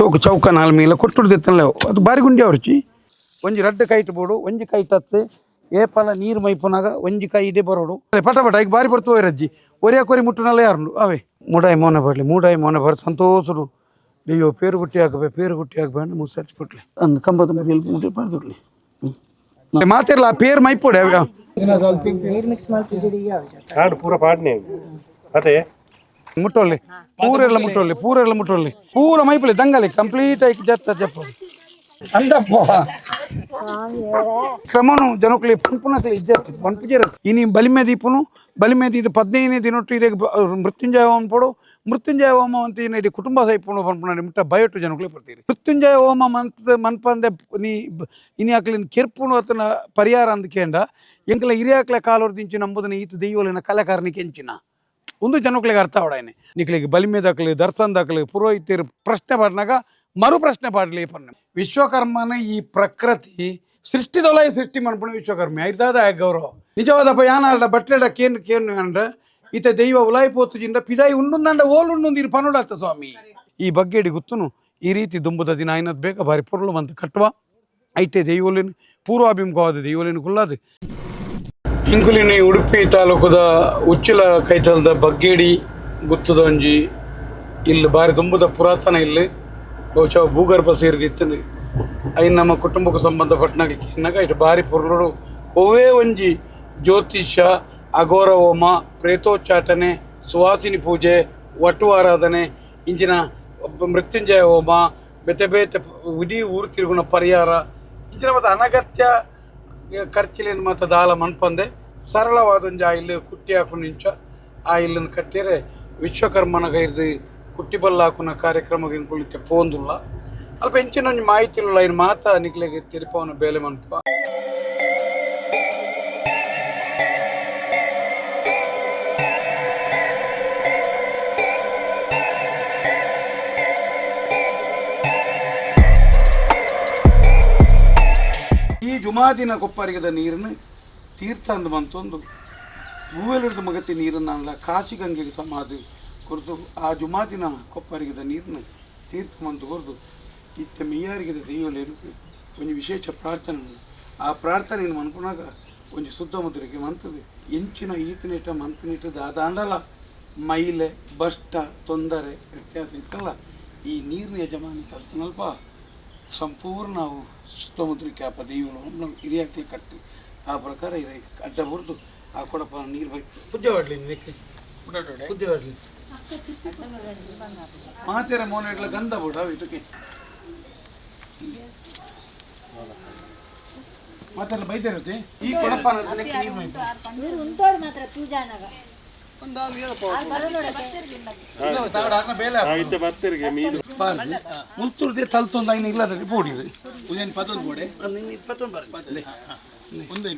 ಶೋಕು ಚೌಕ ನಾಲ್ ಮೀಲ ಕೊಟ್ಟುಡು ದೆತ್ತಲ್ಲ ಅದು ಬಾರಿ ಗುಂಡಿ ಅವರ್ಚಿ ಒಂಜಿ ರಡ್ಡು ಕೈಟ್ ಬೋಡು ಒಂಜಿ ಕೈ ತತ್ತು ಏಪಲ ನೀರು ಮೈಪುನಾಗ ಒಂಜಿ ಕೈ ಇಡೆ ಬರೋಡು ಅದೇ ಪಟ ಪಟ ಈಗ ಬಾರಿ ಬರ್ತು ರಜ್ಜಿ ಒರಿಯ ಕೊರಿ ಮುಟ್ಟುನಲ್ಲ ಯಾರು ಅವೇ ಮೂಡಾಯಿ ಮೋನೆ ಬರ್ಲಿ ಮೂಡಾಯಿ ಮೋನೆ ಬರ್ ಸಂತೋಷಡು ಅಯ್ಯೋ ಪೇರು ಗುಟ್ಟಿ ಹಾಕಬೇ ಪೇರು ಗುಟ್ಟಿ ಹಾಕಬೇ ಮೂರು ಸರ್ಚ್ ಬಿಟ್ಲಿ ಅಂದ್ ಕಂಬದ ಮೇಲೆ ಮುಟ್ಟಿ ಪಡೆದುಡ್ಲಿ ಮಾತಿರಲ್ಲ ಆ ಪೇರು ಮೈಪೋಡೆ ಅವ ಹಾಡು ಪೂರ ಪಾಡ್ನೆ ಅದೇ ಮುಟ್ಟೊಳ್ಳಿ ಪೂರೆಲ್ಲ ಮುಟ್ಟೊಳ್ಳಿ ಪೂರೆಲ್ಲ ಮುಟ್ಟೊಳ್ಳಿ ಪೂರ ಮೈಪುಲಿ ದಂಗಲಿ ಕಂಪ್ಲೀಟ್ ಆಗಿ ಜತ್ತ ಜಪ್ಪ ಅಂದಪ್ಪ ಕ್ರಮನು ಜನಕ್ಲಿ ಪುನಕ್ಲಿ ಇಜ್ಜತ್ತಿ ಪಂಪುಜರ ಇನಿ ಬಲಿಮೆ ದೀಪನು ಬಲಿಮೆ ದೀದ ಪದ್ನೈದನೇ ದಿನೊಟ್ಟು ಇದೇ ಮೃತ್ಯುಂಜಯ ಹೋಮ ಪಡು ಮೃತ್ಯುಂಜಯ ಹೋಮ ಅಂತ ಏನು ಇಡೀ ಕುಟುಂಬ ಸೈಪುಣು ಪಂಪುನ ಮುಟ್ಟ ಬಯಟು ಜನಕ್ಲಿ ಬರ್ತೀರಿ ಮೃತ್ಯುಂಜಯ ಹೋಮ ಮಂತ್ ಮನ್ಪಂದೆ ನೀ ಇನಿ ಹಾಕ್ಲಿನ ಕೆರ್ಪುಣು ಅತನ ಪರಿಹಾರ ಅಂದ್ಕೇಂಡ ಎಂಕಲ ಹಿರಿಯಾಕ್ಲೆ ಕಾಲೋರ್ ದಿಂಚು ನಂಬುದನ್ನ ಈತ ದೈವಲಿನ ಕಲಾಕಾರನಿಗೆ ಎಂಚಿನ ಒಂದು ಜನಗಳಿಗೆ ಅರ್ಥ ಅವಡಾಯನೆ ನಿಕ್ಲಿಗೆ ದರ್ಶನ್ ದಾಖಲೆ ಪುರೋಹಿತರು ಪ್ರಶ್ನೆ ಪಾಡ್ನಾಗ ಮರು ಪ್ರಶ್ನೆ ಪಾಡ್ಲಿ ಪನ್ನ ವಿಶ್ವಕರ್ಮನ ಈ ಪ್ರಕೃತಿ ಸೃಷ್ಟಿದೊಳಗೆ ಸೃಷ್ಟಿ ಮನ್ಪುಣ ವಿಶ್ವಕರ್ಮ. ಇರ್ದಾದ ಗೌರವ. ನಿಜವಾದಪ್ಪ ಯಾನಲ್ಲ ಬಟ್ಲೆಡ ಕೇನು ಕೇನು ಅಂದ್ರೆ ಈತ ದೈವ ಉಲಾಯಿ ಪೋತುಜಿಂದ ಪಿದಾಯಿ ಉಂಡುಂದಂಡ ಓಲ್ ಉಂಡುಂದಿರು ಪನುಡಾತ ಸ್ವಾಮಿ. ಈ ಬಗ್ಗೆಡಿ ಗುತ್ತುನು? ಈ ರೀತಿ ದುಂಬುದ ದಿನ ಐನದ್ ಬೇಕ ಬಾರಿ ಪುರ್ಲು ಮಂತ ಕಟ್ಟುವ ಐಟೆ ದೈವಲಿನ ಪೂರ್ವಾಭಿಮುಖವಾದ ದೈವಲಿನ ಕುಲ್ಲಾದ ಇಂಕುಲಿನಿ ಉಡುಪಿ ತಾಲೂಕದ ಉಚ್ಚಿಲ ಕೈತಲದ ಬಗ್ಗೇಡಿ ಗುತ್ತದ ಒಂಜಿ ಇಲ್ಲಿ ಬಾರಿ ತುಂಬದ ಪುರಾತನ ಇಲ್ಲಿ. ಬಹುಶಃ ಭೂಗರ್ಭ ಸೇರಿದಿತ್ತೇನೆ ಐನ್ ನಮ್ಮ ಕುಟುಂಬಕ್ಕೆ ಸಂಬಂಧಪಟ್ಟನಾಗ ಇಟ್ಟು ಬಾರಿ ಪುರುಳು ಒವೇ ಒಂಜಿ ಜ್ಯೋತಿಷ್ಯ ಅಘೋರ ಹೋಮ ಪ್ರೇತೋಚ್ಚಾಟನೆ, ಸುವಾಸಿನಿ ಪೂಜೆ ವಟು ಆರಾಧನೆ, ಇಂಜಿನ ಮೃತ್ಯುಂಜಯ ಹೋಮ, ಬೆತೆ ಬೇತೆ ಇಡೀ ಊರು ತಿರುಗುಣ ಪರಿಹಾರ. ಇಂಚಿನ ಮತ್ತು ಅನಗತ್ಯ ಖರ್ಚಿಲೇನು ಮತ್ತು ದಾಲ ಮನ್ಪಂದೆ. ಸರಳವಾದೊಂದು ಆ ಇಲ್ಲಿ ಕುಟ್ಟಿ ಹಾಕೊಂಡು ನಿಂಚ, ಆ ಇಲ್ಲಿನ ಕಟ್ಟಿರೆ ವಿಶ್ವಕರ್ಮನ ಕೈರ್ದು ಕುಟ್ಟಿ ಬಲ್ಲ ಹಾಕುನ ಕಾರ್ಯಕ್ರಮಕ್ಕೆ ಇಂಕುಳಿತೆ ಪೋಂದುಲ್ಲ. ಅಲ್ಪ ಹೆಂಚಿನ ಒಂಜಿ ಮಾಹಿತಿ ಇಲ್ಲ ಇನ್ನು ಮಾತ ನಿಕ್ಲೆಗೆ ತಿರುಪವನ ಬೇಲೆ ಮನ್ಪ. ಈ ಜುಮಾದಿನ ಕೊಪ್ಪರಿಗದ ನೀರನ್ನು ತೀರ್ಥ ಅಂದ್ ಬಂತೊಂದು. ಹೂವೆಲಿಡ್ದ ಮಗತಿ ನೀರನ್ನು ಕಾಶಿ ಗಂಗೆಗೆ ಸಮಾಧಿ ಕುರಿತು ಆ ಜುಮಾದಿನ ಕೊಪ್ಪರಿಗಿದ ನೀರನ್ನು ತೀರ್ಥ ಮಂತು ಕೊರೆದು ಇತ್ತ ಮಿಯಾರಿಗದ ದೈವಲೇನು ಒಂದು ವಿಶೇಷ ಪ್ರಾರ್ಥನೆ. ಆ ಪ್ರಾರ್ಥನೆಯನ್ನು ಮನ್ಕೊಂಡಾಗ ಒಂದು ಸುತ್ತಮುತ್ತಲಿಗೆ ಮಂತದೆ. ಎಂಚಿನ ಈತನೇಟ ಮಂತನೇಟ ದಾದಾಂಡಲ ಮೈಲೆ ಬಷ್ಟ ತೊಂದರೆ ವ್ಯತ್ಯಾಸ ಇತ್ತಲ್ಲ, ಈ ನೀರಿನ ಯಜಮಾನಿ ತರ್ತನಲ್ಪ ಸಂಪೂರ್ಣ ನಾವು ಆ ದೈವಗಳು ನಾವು ಹಿರಿಯಾಕ್ಲಿ ಕಟ್ಟಿ ಆ ಪ್ರಕಾರ ಇದೆ. ಅಡ್ಡ ಮುರಿದು ಆ ಕೊಡಪ ನೀರು ಬೈ ಪೂಜೆ ಮಾಡಲಿ ಇದಕ್ಕೆ ಪೂಜೆ ಮಾಡಲಿ ಮಾತೇರ ಮೋನ ಇಡ್ಲ ಗಂಧ ಬಿಡ ಇದಕ್ಕೆ. ಮಾತೆಲ್ಲ ಬೈದಿರತ್ತೆ ಈ ಕೊಡಪ ನೀರು ಮಾತ್ರ మీరు ಮುಲ್ತುರ್ದೆ ತಲ್ತೊಂದು ಐನು ಇಲ್ಲ ಬೋಡಿದೆ ಉದಯನ್ ಪದೊಂದು ಬೋಡೆ ಇಪ್ಪತ್ತೊಂದು ಬರ್ಲಿ ಒಂದೇ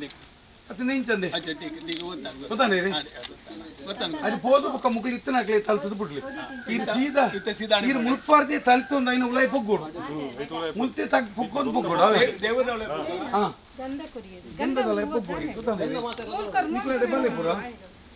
ಗೊತ್ತಾಗ್ತದೆ ಅದು ಪೋದು ಬೊಕ್ಕ ಮುಗಿಲು ಇತ್ತನಾಗ್ಲಿ ತಲ್ತದ ಬಿಡ್ಲಿ. ಇದು ಸೀದಾ ಇತ್ತೆ ಸೀದಾ ನೀರು ಮುಲ್ಪಾರ್ದೆ ತಲ್ತೊಂದು ಐನು ಉಲಾಯಿ ಪೊಗ್ಗೋಡು. ಮುಲ್ತೆ ತಗ್ ಪೊಕ್ಕೋದು ಪೊಗ್ಗೋಡು ಅವೇ. ಹಾ. ಗಂಧದಲ್ಲ ಪೊಗ್ಗೋಡಿ ಬಲ್ಲೆ ಪುರ.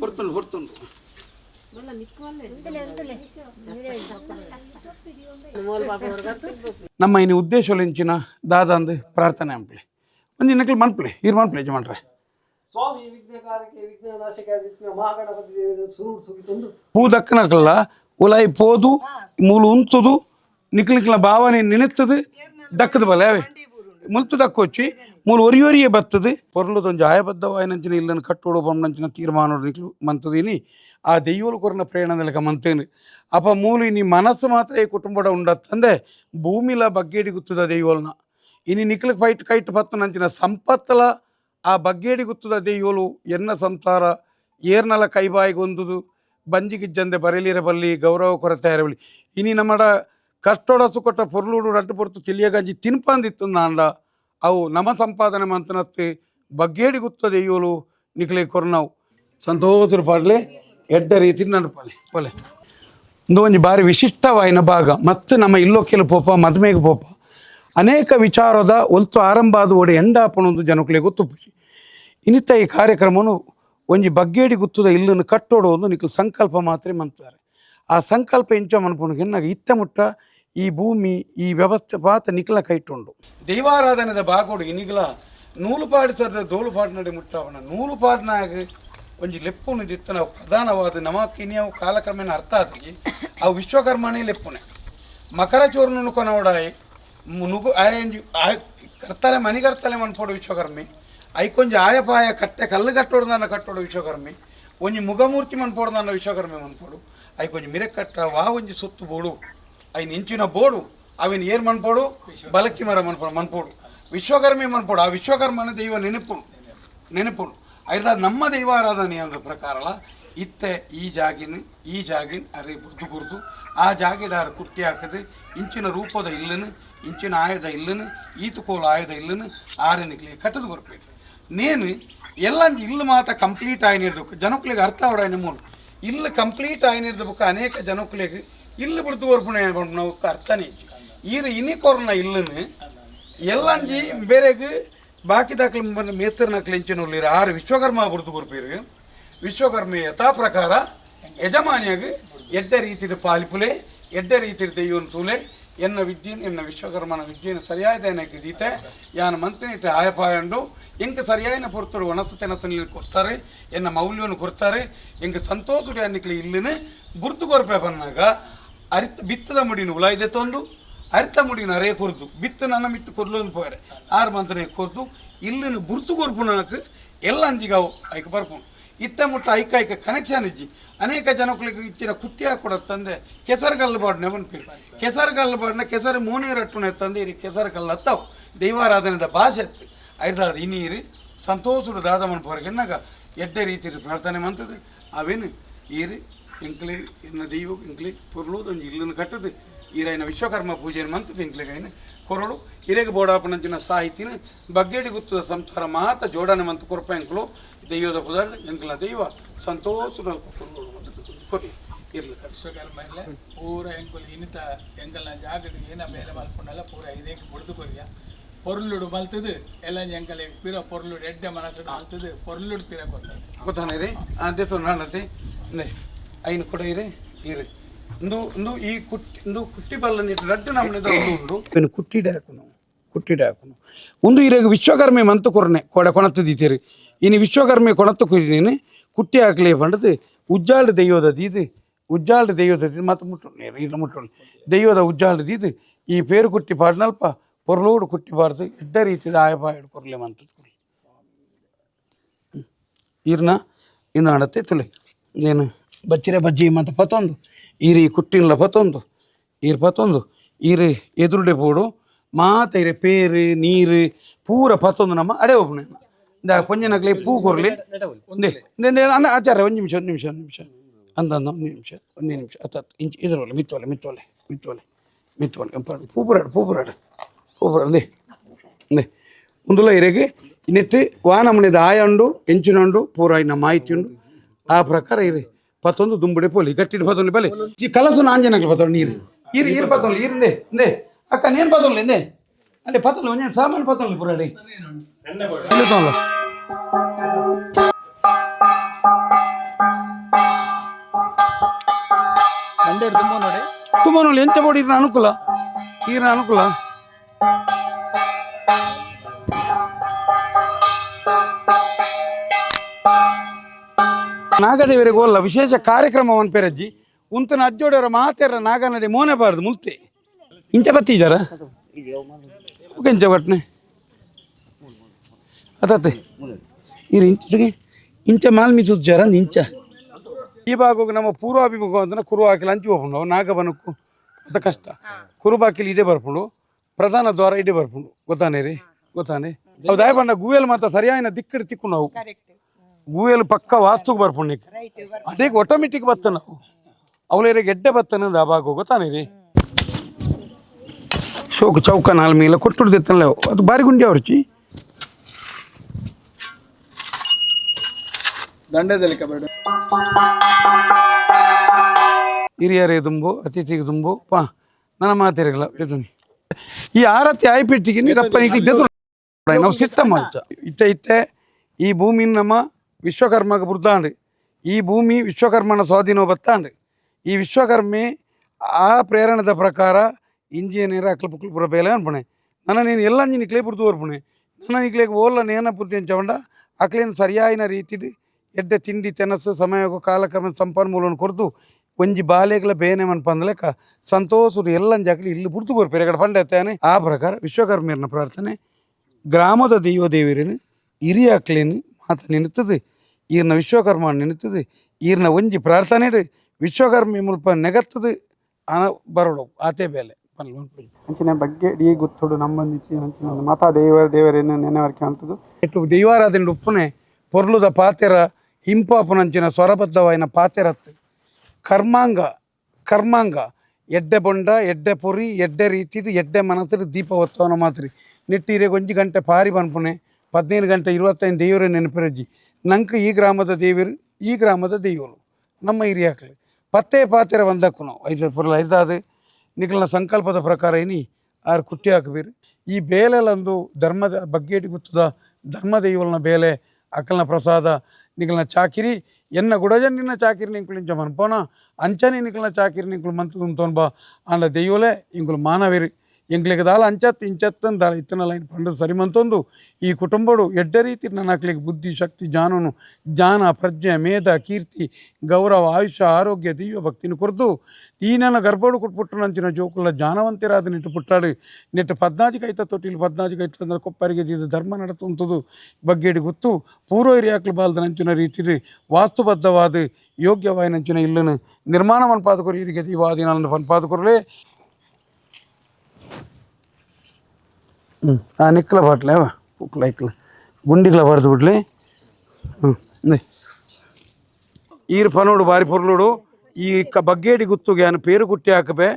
ಹೊರ್ತುಂಡು ಹೊರ್ತುಂಡು ನಮ್ಮ ಇನ್ನು ಉದ್ದೇಶಲಿಂಚಿನ ದಾದಂದು ಪ್ರಾರ್ಥನೆ ಅಂಪ್ಲೆ ಒಂದು ಇನ್ನಕ್ಕೆ ಮನ್ಪ್ಲೆ ಇರ್ ಮನ್ಪ್ಲೆ ಯಜಮಾನ್ರೆ. ಸ್ವಾಮಿ ವಿಘ್ನಕಾರಕ್ಕೆ ವಿಘ್ನನಾಶಕ ವಿಘ್ನ ಮಹಾಗಣಪತಿ ಸುರುಡು ಸುಗಿತೊಂದು ಪೂ ದಕ್ಕನಕಲ್ಲ ಉಲಾಯಿ ಪೋದು ಮೂಲು ಉಂತುದು ನಿಕ್ಲಿಕ್ಲ ಭಾವನೆ ನೆನೆತ್ತದು ದಕ್ಕದ ಬಲೆ ಅವೆ. ಮುಲ್ತು ದಕ್ಕೊಚ್ಚಿ ಮೂಲು ಒರಿಯೊರಿಯೇ ಬತ್ತದು ಪೊರ್ಲುದೊಂದು ಆಯಬದ್ಧವಾಯಿನಂಚಿನ ಇಲ್ಲನ್ನು ಕಟ್ಟೋಡು ಬೊಮ್ಮನಂಚಿನ ತೀರ್ಮಾನ ನಿಕ್ಲು ಮಂತದೀನಿ. ಆ ದೈವಲು ಕೊರನ ಪ್ರೇರಣದಲೆಕ ಮಂತೇನು. ಅಪ ಮೂಲು ಇನಿ ಮನಸ್ಸು ಮಾತ್ರ ಈ ಕುಟುಂಬಡ ಉಂಡತ್ತಂದೆ ಭೂಮಿಲ ಬಗ್ಗೇಡಿ ಗುತ್ತದ ದೈವಲ್ನ. ಇನಿ ನಿಕ್ಲಿಕ್ ಫೈಟ್ ಕೈಟ್ ಪತ್ತು ನಂಚಿನ ಸಂಪತ್ತಲ ಆ ಬಗ್ಗೇಡಿ ಗುತ್ತದ ದೈವಲು ಎನ್ನ ಸಂಸಾರ ಏರ್ನಲ ಕೈಬಾಯಿಗೊಂದುದು ಬಂಜಿಗಿಜ್ಜಂದೆ ಬರಲಿರ ಬಲ್ಲಿ ಗೌರವ ಕೊರತೆ ಇರಬಲ್ಲಿ ಇನಿ ನಮ್ಮಡ ಕಷ್ಟೋಡ ಸುಕೊಟ್ಟ ಪೊರ್ಲುಡು ರಡ್ಡು ಪೊರ್ತು ಚಿಲಿಯ ಗಂಜಿ ತಿನ್ಪಂದಿತ್ತು ನಾಂಡ. ಅವು ನಮ ಸಂಪಾದನೆ ಮಂತನತ್ತೆ ಬಗ್ಗೇಡಿ ಗುತ್ತದೆ ಇವಳು ನಿಕ್ಲೆ ಕೊರ್ನಾವು ಸಂತೋಷರು ಪಾಡ್ಲೆ, ಎಡ್ಡ ರೀತಿ ನಡಪಲೆ ಪೊಲೆ ಇದು ಒಂದು ಬಾರಿ ವಿಶಿಷ್ಟವಾಯಿನ ಭಾಗ. ಮತ್ತು ನಮ್ಮ ಇಲ್ಲೊಕ್ಕೆಲು ಪೋಪ ಮದುವೆಗೆ ಪೋಪ. ಅನೇಕ ವಿಚಾರದ ಒಲ್ತು ಆರಂಭ ಆದ ಒಡೆ ಎಂಡಾಪಣೊಂದು ಜನಕ್ಕಲೆ ಗೊತ್ತು ಇನ್ನಿತ್ತ ಈ ಕಾರ್ಯಕ್ರಮನು ಒಂಜಿ ಬಗ್ಗೇಡಿ ಗುತ್ತದ ಇಲ್ಲನ್ನು ಕಟ್ಟೋಡು ಒಂದು ನಿಖಲ್ ಸಂಕಲ್ಪ ಮಾತ್ರ ಮಂತಾರೆ ಆ ಸಂಕಲ್ಪ ಇಂಚ ಮನ್ಪುಣಿಗೆ ಇತ್ತ ಮುಟ್ಟ ಈ ಭೂಮಿ, ಈ ವ್ಯವಸ್ಥೆ ಪಾತ ನಿಖಲ ಕೈಟುಂಡು ದೈವಾರಾಧನೆದ ಬಾಗೋಡು ಇನಿಗಲ ನೂಲುಪಾಡು ಸರದ ದೋಲುಪಾಡು ನಡೆ ಮುಟ್ಟವನ. ನೂಲುಪಾಡ್ನಾಗ ಒಂಜಿ ಲೆಪ್ಪುನು ದಿತ್ತ ನಾವು ಪ್ರಧಾನವಾದ ನಮಕಿನಿ ಅವು ಕಾಲಕ್ರಮೇಣ ಅರ್ಥ ಆದಿ ಅವು ವಿಶ್ವಕರ್ಮನೇ ಲೆಪ್ಪುನೆ ಮಕರ ಚೋರ್ನು ಕೊನವಡಾಯಿ ನುಗು ಆಯಂಜಿ ಆಯ ಕರ್ತಲೆ ಮನಿಗರ್ತಲೆ ಮನ್ಪೋಡು ವಿಶ್ವಕರ್ಮಿ, ಐಕೊಂಜಿ ಆಯಪಾಯ ಕಟ್ಟೆ ಕಲ್ಲು ಕಟ್ಟೋಡು ನನ್ನ ಕಟ್ಟೋಡು ವಿಶ್ವಕರ್ಮಿ, ಒಂಜಿ ಮುಗಮೂರ್ತಿ ಮನ್ಪೋಡು ನನ್ನ ವಿಶ್ವಕರ್ಮಿ ಮನ್ಪೋಡು ಐಕೊಂಜಿ ಮಿರೆ ಕಟ್ಟ ವಾ ಒಂಜಿ ಸುತ್ತು ಬೋಡು ಐನ್ ಇಂಚಿನ ಬೋಡು ಅವಿನ ಏನ್ ಮನ್ಪೋಡು ಬಲಕ್ಕಿ ಮರ ಮನ್ಪೋಡು ಮನ್ಪೋಡು ವಿಶ್ವಕರ್ಮಿ ಮನ್ಪೋಡು ಆ ವಿಶ್ವಕರ್ಮನ ದೈವ ನೆನಪು ನೆನಪು. ಐದ ನಮ್ಮ ದೈವಾರಾಧನೆಯ ಒಂದು ಪ್ರಕಾರಲ, ಇತ್ತೆ ಈ ಜಾಗಿನ ಈ ಜಾಗಿನ ಅರೆ ಬುದ್ದು ಗುರ್ದು ಆ ಜಾಗಿದಾರ ಕುಟ್ಟಿ ಹಾಕದೆ, ಇಂಚಿನ ರೂಪದ ಇಲ್ಲನು, ಇಂಚಿನ ಆಯದ ಇಲ್ಲನು, ಈತುಕೋಲು ಆಯದ ಇಲ್ಲನು ಆರನಿಕ್ಲಿ ಕಟ್ಟದು ಕೊರ್ಪೇರು ನೇನು ಎಲ್ಲ ಇಲ್ಲ ಮಾತ ಕಂಪ್ಲೀಟ್ ಆಯ್ನಿರ್ದು ಜನಕ್ಕಳಿಗೆ ಅರ್ಥ ಅವಡ ಮೂಲ ಇಲ್ಲಿ ಕಂಪ್ಲೀಟ್ ಆಯ್ನಿರ್ದ ಬುಕ್ಕ ಅನೇಕ ಜನಕ್ಕಳಿಗೆ ಇಲ್ಲು ಬಿಡ್ತು ಕೊರ್ಪಣೆ ನಾವು ಅರ್ಥನೇ ಈರು ಇನಿ ಕೊರೋನಾ ಇಲ್ಲನು ಎಲ್ಲಂಜಿ ಬೇರೆಗೆ ಬಾಕಿ ದಾಖಲೆ ಬಂದು ಮೇಸ್ತರ ನಕ್ಲೆ ಇಂಚಿನ ಆರು ವಿಶ್ವಕರ್ಮ ಬಿಡ್ತು ಕೊರ್ಪೇರು ವಿಶ್ವಕರ್ಮ ಯಥಾ ಪ್ರಕಾರ ಯಜಮಾನಿಯಾಗ ಎಡ್ಡ ರೀತಿಯ ಪಾಲಿಪುಲೆ ಎಡ್ಡ ರೀತಿಯ ದೈವನ ತೂಲೆ, ಎನ್ನ ವಿದ್ಯೆನ, ಎನ್ನ ವಿಶ್ವಕರ್ಮನ ವಿದ್ಯೆನ ಸರಿಯಾದ ಏನಕ್ಕೆ ದೀತೆ, ಯಾನ ಮಂತ್ರಿನಿಟ್ಟು ಆಯಪಾಯಂಡು ಎಂಕ ಸರಿಯಾಯಿನ ಪುರುತರು ಒಣಸತೆ ನಸನಲ್ಲಿ ಕೊಡ್ತಾರೆ, ಎನ್ನ ಮೌಲ್ಯವನ್ನು ಕೊಡ್ತಾರೆ ಎಂಕ ಸಂತೋಷ ಅನ್ನಿಕ್ಲಿ ಇಲ್ಲಿನ ಗುರುತು ಕೊರಪೆ ಬಂದಾಗ ಅರಿತ ಬಿತ್ತದ ಮುಡಿನ ಉಲಾಯ್ದೆ ತೊಂದು, ಅರಿತ ಮುಡಿನ ಅರೇ ಕೊರ್ದು. ಬಿತ್ತ ನನ್ನ ಮಿತ್ತು ಕೊರ್ಲೊಂದು ಪೋರೆ ಆರು ಮಂತ್ರನೇ ಕೊರ್ದು. ಇಲ್ಲಿನ ಗುರ್ತು ಕೊರ್ಪುನಾಕ ಎಲ್ಲ ಅಂಜಿಗಾವು ಐಕ ಬರ್ಕೊಂಡು. ಇತ್ತ ಮುಟ್ಟ ಐಕ ಐಕ ಕನೆಕ್ಷನ್ ಇಜ್ಜಿ. ಅನೇಕ ಜನಗಳಿಗೆ ಇಚ್ಚಿನ ಕುಟ್ಟಿ ಹಾಕೊಡ ತಂದೆ ಕೆಸರು ಕಲ್ಲು ಬಾಡ್ನೆ ಬಂದ್ಪೀರು ಕೆಸರು ಕಲ್ಲು ಬಾಡ್ನ ಕೆಸರು ಮೂನೇ ರಟ್ಟುನೆ ತಂದೆ ಇರಿ ಕೆಸರು ಕಲ್ಲು ಹತ್ತವು. ದೈವಾರಾಧನೆದ ಭಾಷೆ ಎತ್ತು ಐದಾದ ಇನ್ನೀರಿ ಸಂತೋಷಡು ದಾದಮನ ಪೊರಗೆನ್ನಾಗ ಎಡ್ಡೆ ರೀತಿ ಪ್ರಾರ್ಥನೆ ಮಂತದು ಅವೇನು? ಈರು ಇಂಕ್ಲಿ ಇನ್ನು ದೈವ ಇಂಕ್ಲಿ ಪುರ್ಲುದು ಒಂದು ಇಲ್ಲನ್ನು ಕಟ್ಟದು. ಈರೈನ ವಿಶ್ವಕರ್ಮ ಪೂಜೆ ಮಂತ್ರ ಇಂಕ್ಲಿಗೈನ ಕೊರಳು. ಇರೆಗೆ ಬೋಡಾಪನಂಚಿನ ಸಾಹಿತಿನ ಬಗ್ಗೆಡಿ ಗುತ್ತದ ಸಂಸಾರ ಮಾತ ಜೋಡಣೆ ಮಂತ ಕೊರಪ ಎಂಕ್ಲು. ದೈವದ ಪುದರ್ ಎಂಕ್ಲ ದೈವ ಸಂತೋಷ ಕೊರಿ. ಇರ್ಲಿ. ವಿಶ್ವಕರ್ಮ ಇಲ್ಲ ಪೂರ ಎಂಕುಲು ಇನ್ನಿತ ಎಂಕಲ್ನ ಜಾಗಡ್ ಏನ ಮೇಲೆ ಮಲ್ಕೊಂಡಲ್ಲ ಪೂರ ಇದೇ ಬುಡ್ದು ಕೊರಿಯ. ಪೊರ್ಲುಡು ಮಲ್ತದು ಎಲ್ಲ ಎಂಗಲ್ ಪಿರ ಪೊರ್ಲುಡು ಎಡ್ಡೆ ಮನಸ್ಸುಡು ಮಲ್ತದು ಪೊರ್ಲುಡು ಪಿರ ಕೊಡ್ತಾರೆ ಗೊತ್ತಾನೆ ರೀ ಅದೇ ನಾಣತೆ ನೇ. ಐನು ಕೂಡ ಇರಿ ಇರಿ ಇಂದು ಇಂದು ಈ ಕುಟ್ಟಿ, ಇಂದು ಕುಟ್ಟಿ ಬಲ್ಲನಿ ರಡ್ಡು ನಮ್ಮನೆದ ಉಂಡು ಇನ್ನು ಕುಟ್ಟಿಡೆ ಹಾಕುನು ಒಂದು ಇರೇಗ ವಿಶ್ವಕರ್ಮೆ ಮಂತು ಕೊರನೆ, ಕೊಡ, ಕೊಣತ್ತು ದೀತೀರಿ. ಇನ್ನು ವಿಶ್ವಕರ್ಮೆ ಕೊಣತ್ತು ಕುರಿನೇನೆ ಕುಟ್ಟಿ ಹಾಕ್ಲೇ ಬಂಡದು ಉಜ್ಜಾಳು ದೈವದ ಇದು ಉಜ್ಜಾಳು ದೈವದ ಮತ್ತೆ ಮುಟ್ಟೋಣ, ಇಲ್ಲ ಮುಟ್ಟು ದೈವದ ಉಜ್ಜಾಳು ದೀದು ಈ ಪೇರು ಕುಟ್ಟಿ ಪಾಡ್ನಲ್ಪ, ಪೊರ್ಲೋಡು ಕುಟ್ಟಿಬಾರ್ದು ಎಡ್ಡ ರೀತಿಯ ಆಯಪಾಯಡು ಕೊರ್ಲೆ ಕೊರ್ಲೆ. ಇರ್ನ, ಇನ್ನು ಆಡತ್ತೆ ತುಲೆ, ಏನು? ಬಚ್ಚಿರೆ ಬಜ್ಜಿ ಮತ್ತು ಪತ್ತೊಂದು. ಈರಿ ಕುಟ್ಟಿನ್ಲ ಪತ್ತೊಂದು. ಈರ್ ಪತೊಂದು ಈರು ಎದುರುಡೆ ಪೋಡು. ಮಾತ ಇರೆ ಪೇರು, ನೀರು, ಪೂರ ಪತ್ತೊಂದು ನಮ್ಮ ಅಡೆ ಒಬ್ಬನೇ ಇಂದ ಪೊಂಜನಕ್ಲೆ ಪೂ ಕೊರ್ಲಿ. ಒಂದೇ ಅನ್ನ ಆಚಾರ ಒಂದು ನಿಮಿಷ ಒಂದು ನಿಮಿಷ ಒಂದು ನಿಮಿಷ. ಅಂದ ಅಂದ ಒಂದು ನಿಮಿಷ ಒಂದು ನಿಮಿಷ. ಹತ್ತು ಹತ್ತು ಇಂಚ್ ಮಿತ್ತೋಲೆ ಮಿತ್ತೋಲೆ ಮಿತ್ತೋಲೆ ಮಿತ್ತೊಲೆ ಮಿತ್ತೊಲೆ ಪೂಪುರಾಡು ಪೂಪುರಾಡು ಪೂಪುರಾಡು ನೇ ನೇ. ಮುಂದುಲ ಇರೆಗೆ ನೆಟ್ಟು ವಾನಮನೆದ ಆಯ ಉಂಡು ಎಂಚಿನ ಉಂಡು ಪೂರ ಇನ್ನ ಮಾಹಿತಿ ಉಂಡು ಆ ಪ್ರಕಾರ ಇರಿ. ಪತ್ತೊಂದು ದುಂಬುಡೆ ಪೋಲಿ ಗಟ್ಟಿಡು ಪತ್ತೊಂದು ಬಲೆ ಈ ಕಲಸು ನಾಂಜನಗಳು ಪತ್ತೊಂದು ನೀರು ಈರು ಈರು ಪತ್ತೊಂದು ಈರಿಂದೆ ಇಂದೆ ಅಕ್ಕ ನೇನು ಪತ್ತೊಂದು ಇಂದೆ ಅಲ್ಲೇ ಪತ್ತೊಂದು ಒಂಜೇನು ಸಾಮಾನು ಪತ್ತೊಂದು ಪೂರಾಡಿ ಇಲ್ಲಿ ತೊಂದು ಮಂಡ್ಯ ತುಂಬ ನೋಡಿ ತುಂಬ ನೋಡಿ ಎಂಚ ಬೋಡಿ ಇರ್ನ ಅನುಕೂಲ ಈರಿನ ಅನುಕೂಲ ನಾಗದೇವರಿಗೆ ಹೋಲ್ಲ ವಿಶೇಷ ಕಾರ್ಯಕ್ರಮವನ್ನು ಪೆರಜ್ಜಿ. ಉಂತನ ಅಜ್ಜೋಡವರ ಮಾತೆರ ಮೋನೆ ಬಾರದು ಮುಲ್ತೆ. ಇಂಚ ಬತ್ತಿದ್ದಾರ ಇಂಚ ಬಟ್ನೆ. ಅತತ್ತೆ ಇರಿ ಇಂಚ ಇಂಚ ಮಾಲ್ಮಿ ಸುಜ್ಜಾರ ಇಂಚ. ಈ ಭಾಗಕ್ಕೆ ನಮ್ಮ ಪೂರ್ವಾಭಿಮುಖ ಅಂತ ಕುರು ಹಾಕಿಲ್ಲ ಅಂಚಿ ಹೋಗ್ಕೊಂಡು ಅವು ಅದು ಕಷ್ಟ. ಕುರುಬಾಕಿಲಿ ಇದೇ ಬರ್ಪುಂಡು, ಪ್ರಧಾನ ದ್ವಾರ ಇಡೀ ಬರ್ಪುಂಡು. ಗೊತ್ತಾನೆ ರೀ? ಗೊತ್ತಾನೆ? ಅವು ದಾಯ ಗೂಯಲ್ ಮಾತ್ರ ಮಾತ ಸರಿಯಾಯಿನ ದಿಕ್ಕಡಿ ತಿಕ್ಕು ನಾವು. ಗೂವೆಲ್ ಪಕ್ಕ ವಾಸ್ತುಗೆ ಬರ್ಪುಣ್ಯಕ್ಕೆ ಅದೇ ಆಟೋಮೆಟಿಕ್ ಬತ್ತ ನಾವು ಅವಲೇರಿಗೆ ಗೆಡ್ಡೆ ಬತ್ತನದ ಭಾಗ ಗೊತ್ತಾನೆ ರೀ. ಶೋಕ ಚೌಕ ನಾಲ್ ಮೇಲೆ ಕೊಟ್ಟುಡ್ದಿತ್ತಲ್ಲ ಅದು ಬಾರಿ ಗುಂಡಿ ಅವ್ರಚಿ ದಂಡದಲ್ಲಿ ಕಬಡ್ಡಿ. ಹಿರಿಯರೇ ತುಂಬು ಅತಿಥಿಗೆ ತುಂಬು ಪಾ ನನ್ನ ಮಾತಿರಗಲ್ಲ ಇದನ್ನು ಈ ಆರತಿ ಆಯ್ಪಿಟ್ಟಿಗೆ ನೀರಪ್ಪ ನಾವು ಸಿಟ್ಟ ಮಂಚ ಇತ್ತೆ ಇತ್ತೆ. ಈ ಭೂಮಿನ ನಮ್ಮ ವಿಶ್ವಕರ್ಮಗ ಬುರ್ದಾಂಡ್ ಈ ಭೂಮಿ ವಿಶ್ವಕರ್ಮನ ಸ್ವಾಧೀನ ಬತ್ತಾಂಡ್ ಈ ವಿಶ್ವಕರ್ಮೆ ಆ ಪ್ರೇರಣದ ಪ್ರಕಾರ ಇಂಜಿನಿಯರ್ ಅಕ್ಲ ಪುಕ್ಲ ಬೇಲೆ ಅನ್ಪಣೆ ನನ್ನ ನೀನು ಎಲ್ಲ ನಿಕ್ಲೇ ಬುರ್ದು ಬರ್ಪಣೆ ನನ್ನ ಇಕ್ಲೇಗೆ ಓಲ್ಲ ನೇನ ಪುರ್ತಿ ಅಂಚವಂಡ ಅಕ್ಲೇನು ಸರಿಯಾಯಿನ ರೀತಿ ಎಡ್ಡೆ ತಿಂಡಿ ತೆನಸು ಸಮಯ ಕಾಲಕ್ರಮ ಸಂಪನ್ಮೂಲವನ್ನು ಕೊರ್ದು ಒಂಜಿ ಬಾಲೆಗಳ ಬೇನೆ ಮನ್ಪಂದ್ಲೆಕ್ಕ ಸಂತೋಷರು ಎಲ್ಲ ಜಾಕಲಿ ಇಲ್ಲಿ ಬುರ್ದು ಕೊರ್ಪೇರೆ ಕಡೆ ಪಂಡತ್ತಾನೆ ಆ ಪ್ರಕಾರ ವಿಶ್ವಕರ್ಮಿಯರನ್ನ ಪ್ರಾರ್ಥನೆ ಗ್ರಾಮದ ದೈವ ಹಿರಿಯ ಅಕ್ಲೇನು ಮಾತು ನೆನೆತದು ಈರ್ನ ವಿಶ್ವಕರ್ಮ ನೆನೆತದು ಈರ್ನ ಒಂಜಿ ಪ್ರಾರ್ಥನೆ ವಿಶ್ವಕರ್ಮಿ ಮುಲ್ಪ ನೆಗತ್ತದು ಅನ ಬರೋಡು ಆತೆ ಬೇಲೆ. ಅಂಚಿನ ಬಗ್ಗೆ ಡಿ ಗೊತ್ತುಡು ನಂಬಂದಿತ್ತಿ ಅಂಚಿನ ಮಾತಾ ದೇವರ ದೇವರೇನು ನೆನೆವರ್ಕೆ ಅಂತದ್ದು ಇಟ್ಟು ದೈವಾರಾಧನೆ ಉಪ್ಪುನೆ ಪೊರ್ಲುದ ಪಾತೆರ ಹಿಂಪಾಪುನಂಚಿನ ಸ್ವರಬದ್ಧವಾಯಿನ ಪಾತೆರತ್ತು. ಕರ್ಮಾಂಗ ಕರ್ಮಾಂಗ ಎಡ್ಡೆ ಬೊಂಡ ಎಡ್ಡೆ ಪೊರಿ ಎಡ್ಡೆ ರೀತಿದು ಎಡ್ಡೆ ಮನಸ್ಸು ದೀಪ ಒತ್ತವನ ಮಾತ್ರಿ. ನಿಟ್ಟಿರೆ ಒಂಜಿ ಗಂಟೆ ಪಾರಿ ಬನ್ಪುನೆ ಹದಿನೈದು ಗಂಟೆ ಇರುವತ್ತೈದು ದೇವರೇ ನೆನಪಿರಜ್ಜಿ. ನಂಗೆ ಈ ಗ್ರಾಮದ ದೇವರು, ಈ ಗ್ರಾಮದ ದೇವರು ನಮ್ಮ ಹಿರಿಯಾಕ್ಲಿ ಪತ್ತೆ ಪಾತ್ರೆ ಒಂದಕ್ಕೂ ಐದು ಐದಾದ. ನಿಖಲ್ನ ಸಂಕಲ್ಪದ ಪ್ರಕಾರ ಏನಿ? ಆರು ಕುಟ್ಟಿ ಹಾಕಬೇರು. ಈ ಬೇಲೆಲ್ಲೊಂದು ಧರ್ಮದ ಬಗ್ಗೇಟಿ ಗೊತ್ತದ? ಧರ್ಮ ದೈವಲ್ನ ಬೇಲೆ ಅಕ್ಕಲ್ನ ಪ್ರಸಾದ, ನಿಖಲ್ನ ಚಾಕಿರಿ, ಎನ್ನ ಗುಡಜನ್ ನಿನ್ನ ಚಾಕಿರಿ ನಿಂಕುಲು ಇಂಚ ಮನ್ಪೋನ? ಅಂಚನೆ ನಿಖಲ್ನ ಚಾಕಿರಿ ನಿಂಕುಳು ಮಂತು ತುಂತೋನ್ ಬಾ ಅಂಡ ದೈವಲೆ ಇಂಕುಲು ಮಾನವೇರಿ. ಎಂಕ್ಲಿಗೆ ದಾಲ ಅಂಚತ್ ಇಂಚತ್ತನ್ ದಾಲ. ಲೈನ್ ಪಂಡು ಸರಿ ಮಂತೊಂದು ಈ ಕುಟುಂಬಡು ಎಡ್ಡ ರೀತಿ ನನ್ನ ಹಾಕ್ಲಿಕ್ಕೆ ಬುದ್ಧಿ, ಶಕ್ತಿ, ಜಾನನು. ಜ್ಞಾನ, ಪ್ರಜ್ಞೆ, ಮೇಧ, ಕೀರ್ತಿ, ಗೌರವ ಆಯುಷ್ಯ ಆರೋಗ್ಯ ದಿವ್ಯ ಭಕ್ತಿನ ಕೊರ್ದು ಈ ನನ್ನ ಗರ್ಭಡು ಕುಟ್ಪುಟ್ಟು ನಂಚಿನ ಜೋಕುಲ ಜಾನವಂತಿರಾದ ನಿಟ್ಟು ಪುಟ್ಟಾಡು. ನೆಟ್ಟು ಪದ್ನಾಜಿ ಕೈತ ತೊಟ್ಟಿಲು ಪದ್ನಾಜಿ ಕೈತ ಅಂದ್ರೆ ಕೊಪ್ಪರಿಗೆ ಇದು ಧರ್ಮ ನಡತುಂತದು ಬಗ್ಗೆಡಿ ಗೊತ್ತು. ಪೂರ್ವ ಹಿರಿಯಾಕ್ಲು ಬಾಲ್ದ ನಂಚಿನ ರೀತಿ ವಾಸ್ತುಬದ್ಧವಾದ ಯೋಗ್ಯವಾದ ನಂಚಿನ ಇಲ್ಲನು ನಿರ್ಮಾಣ ಮನ್ಪಾದಕೊರು ಹಿರಿಗೆ ದೀವಾದಿನ ಪನ್ಪಾದಕೊರಲೇ ಹ್ಞೂ ಆ ನಿಕ್ಕಲ ಬಾಟ್ಲೆ? ಉಕ್ಲ ಇಕ್ಲ ಗುಂಡಿಗಳ ಬಡ್ದು ಬಿಡ್ಲಿ. ಹ್ಞೂ ಈರು ಪನೋಡು ಬಾರಿ ಪೊರ್ಲುಡು ಈ ಕ, ಬಗ್ಗೇಡಿ ಗುತ್ತುಗೆ ಯಾನು ಪೇರು ಕುಟ್ಟಿ ಹಾಕಬೆ.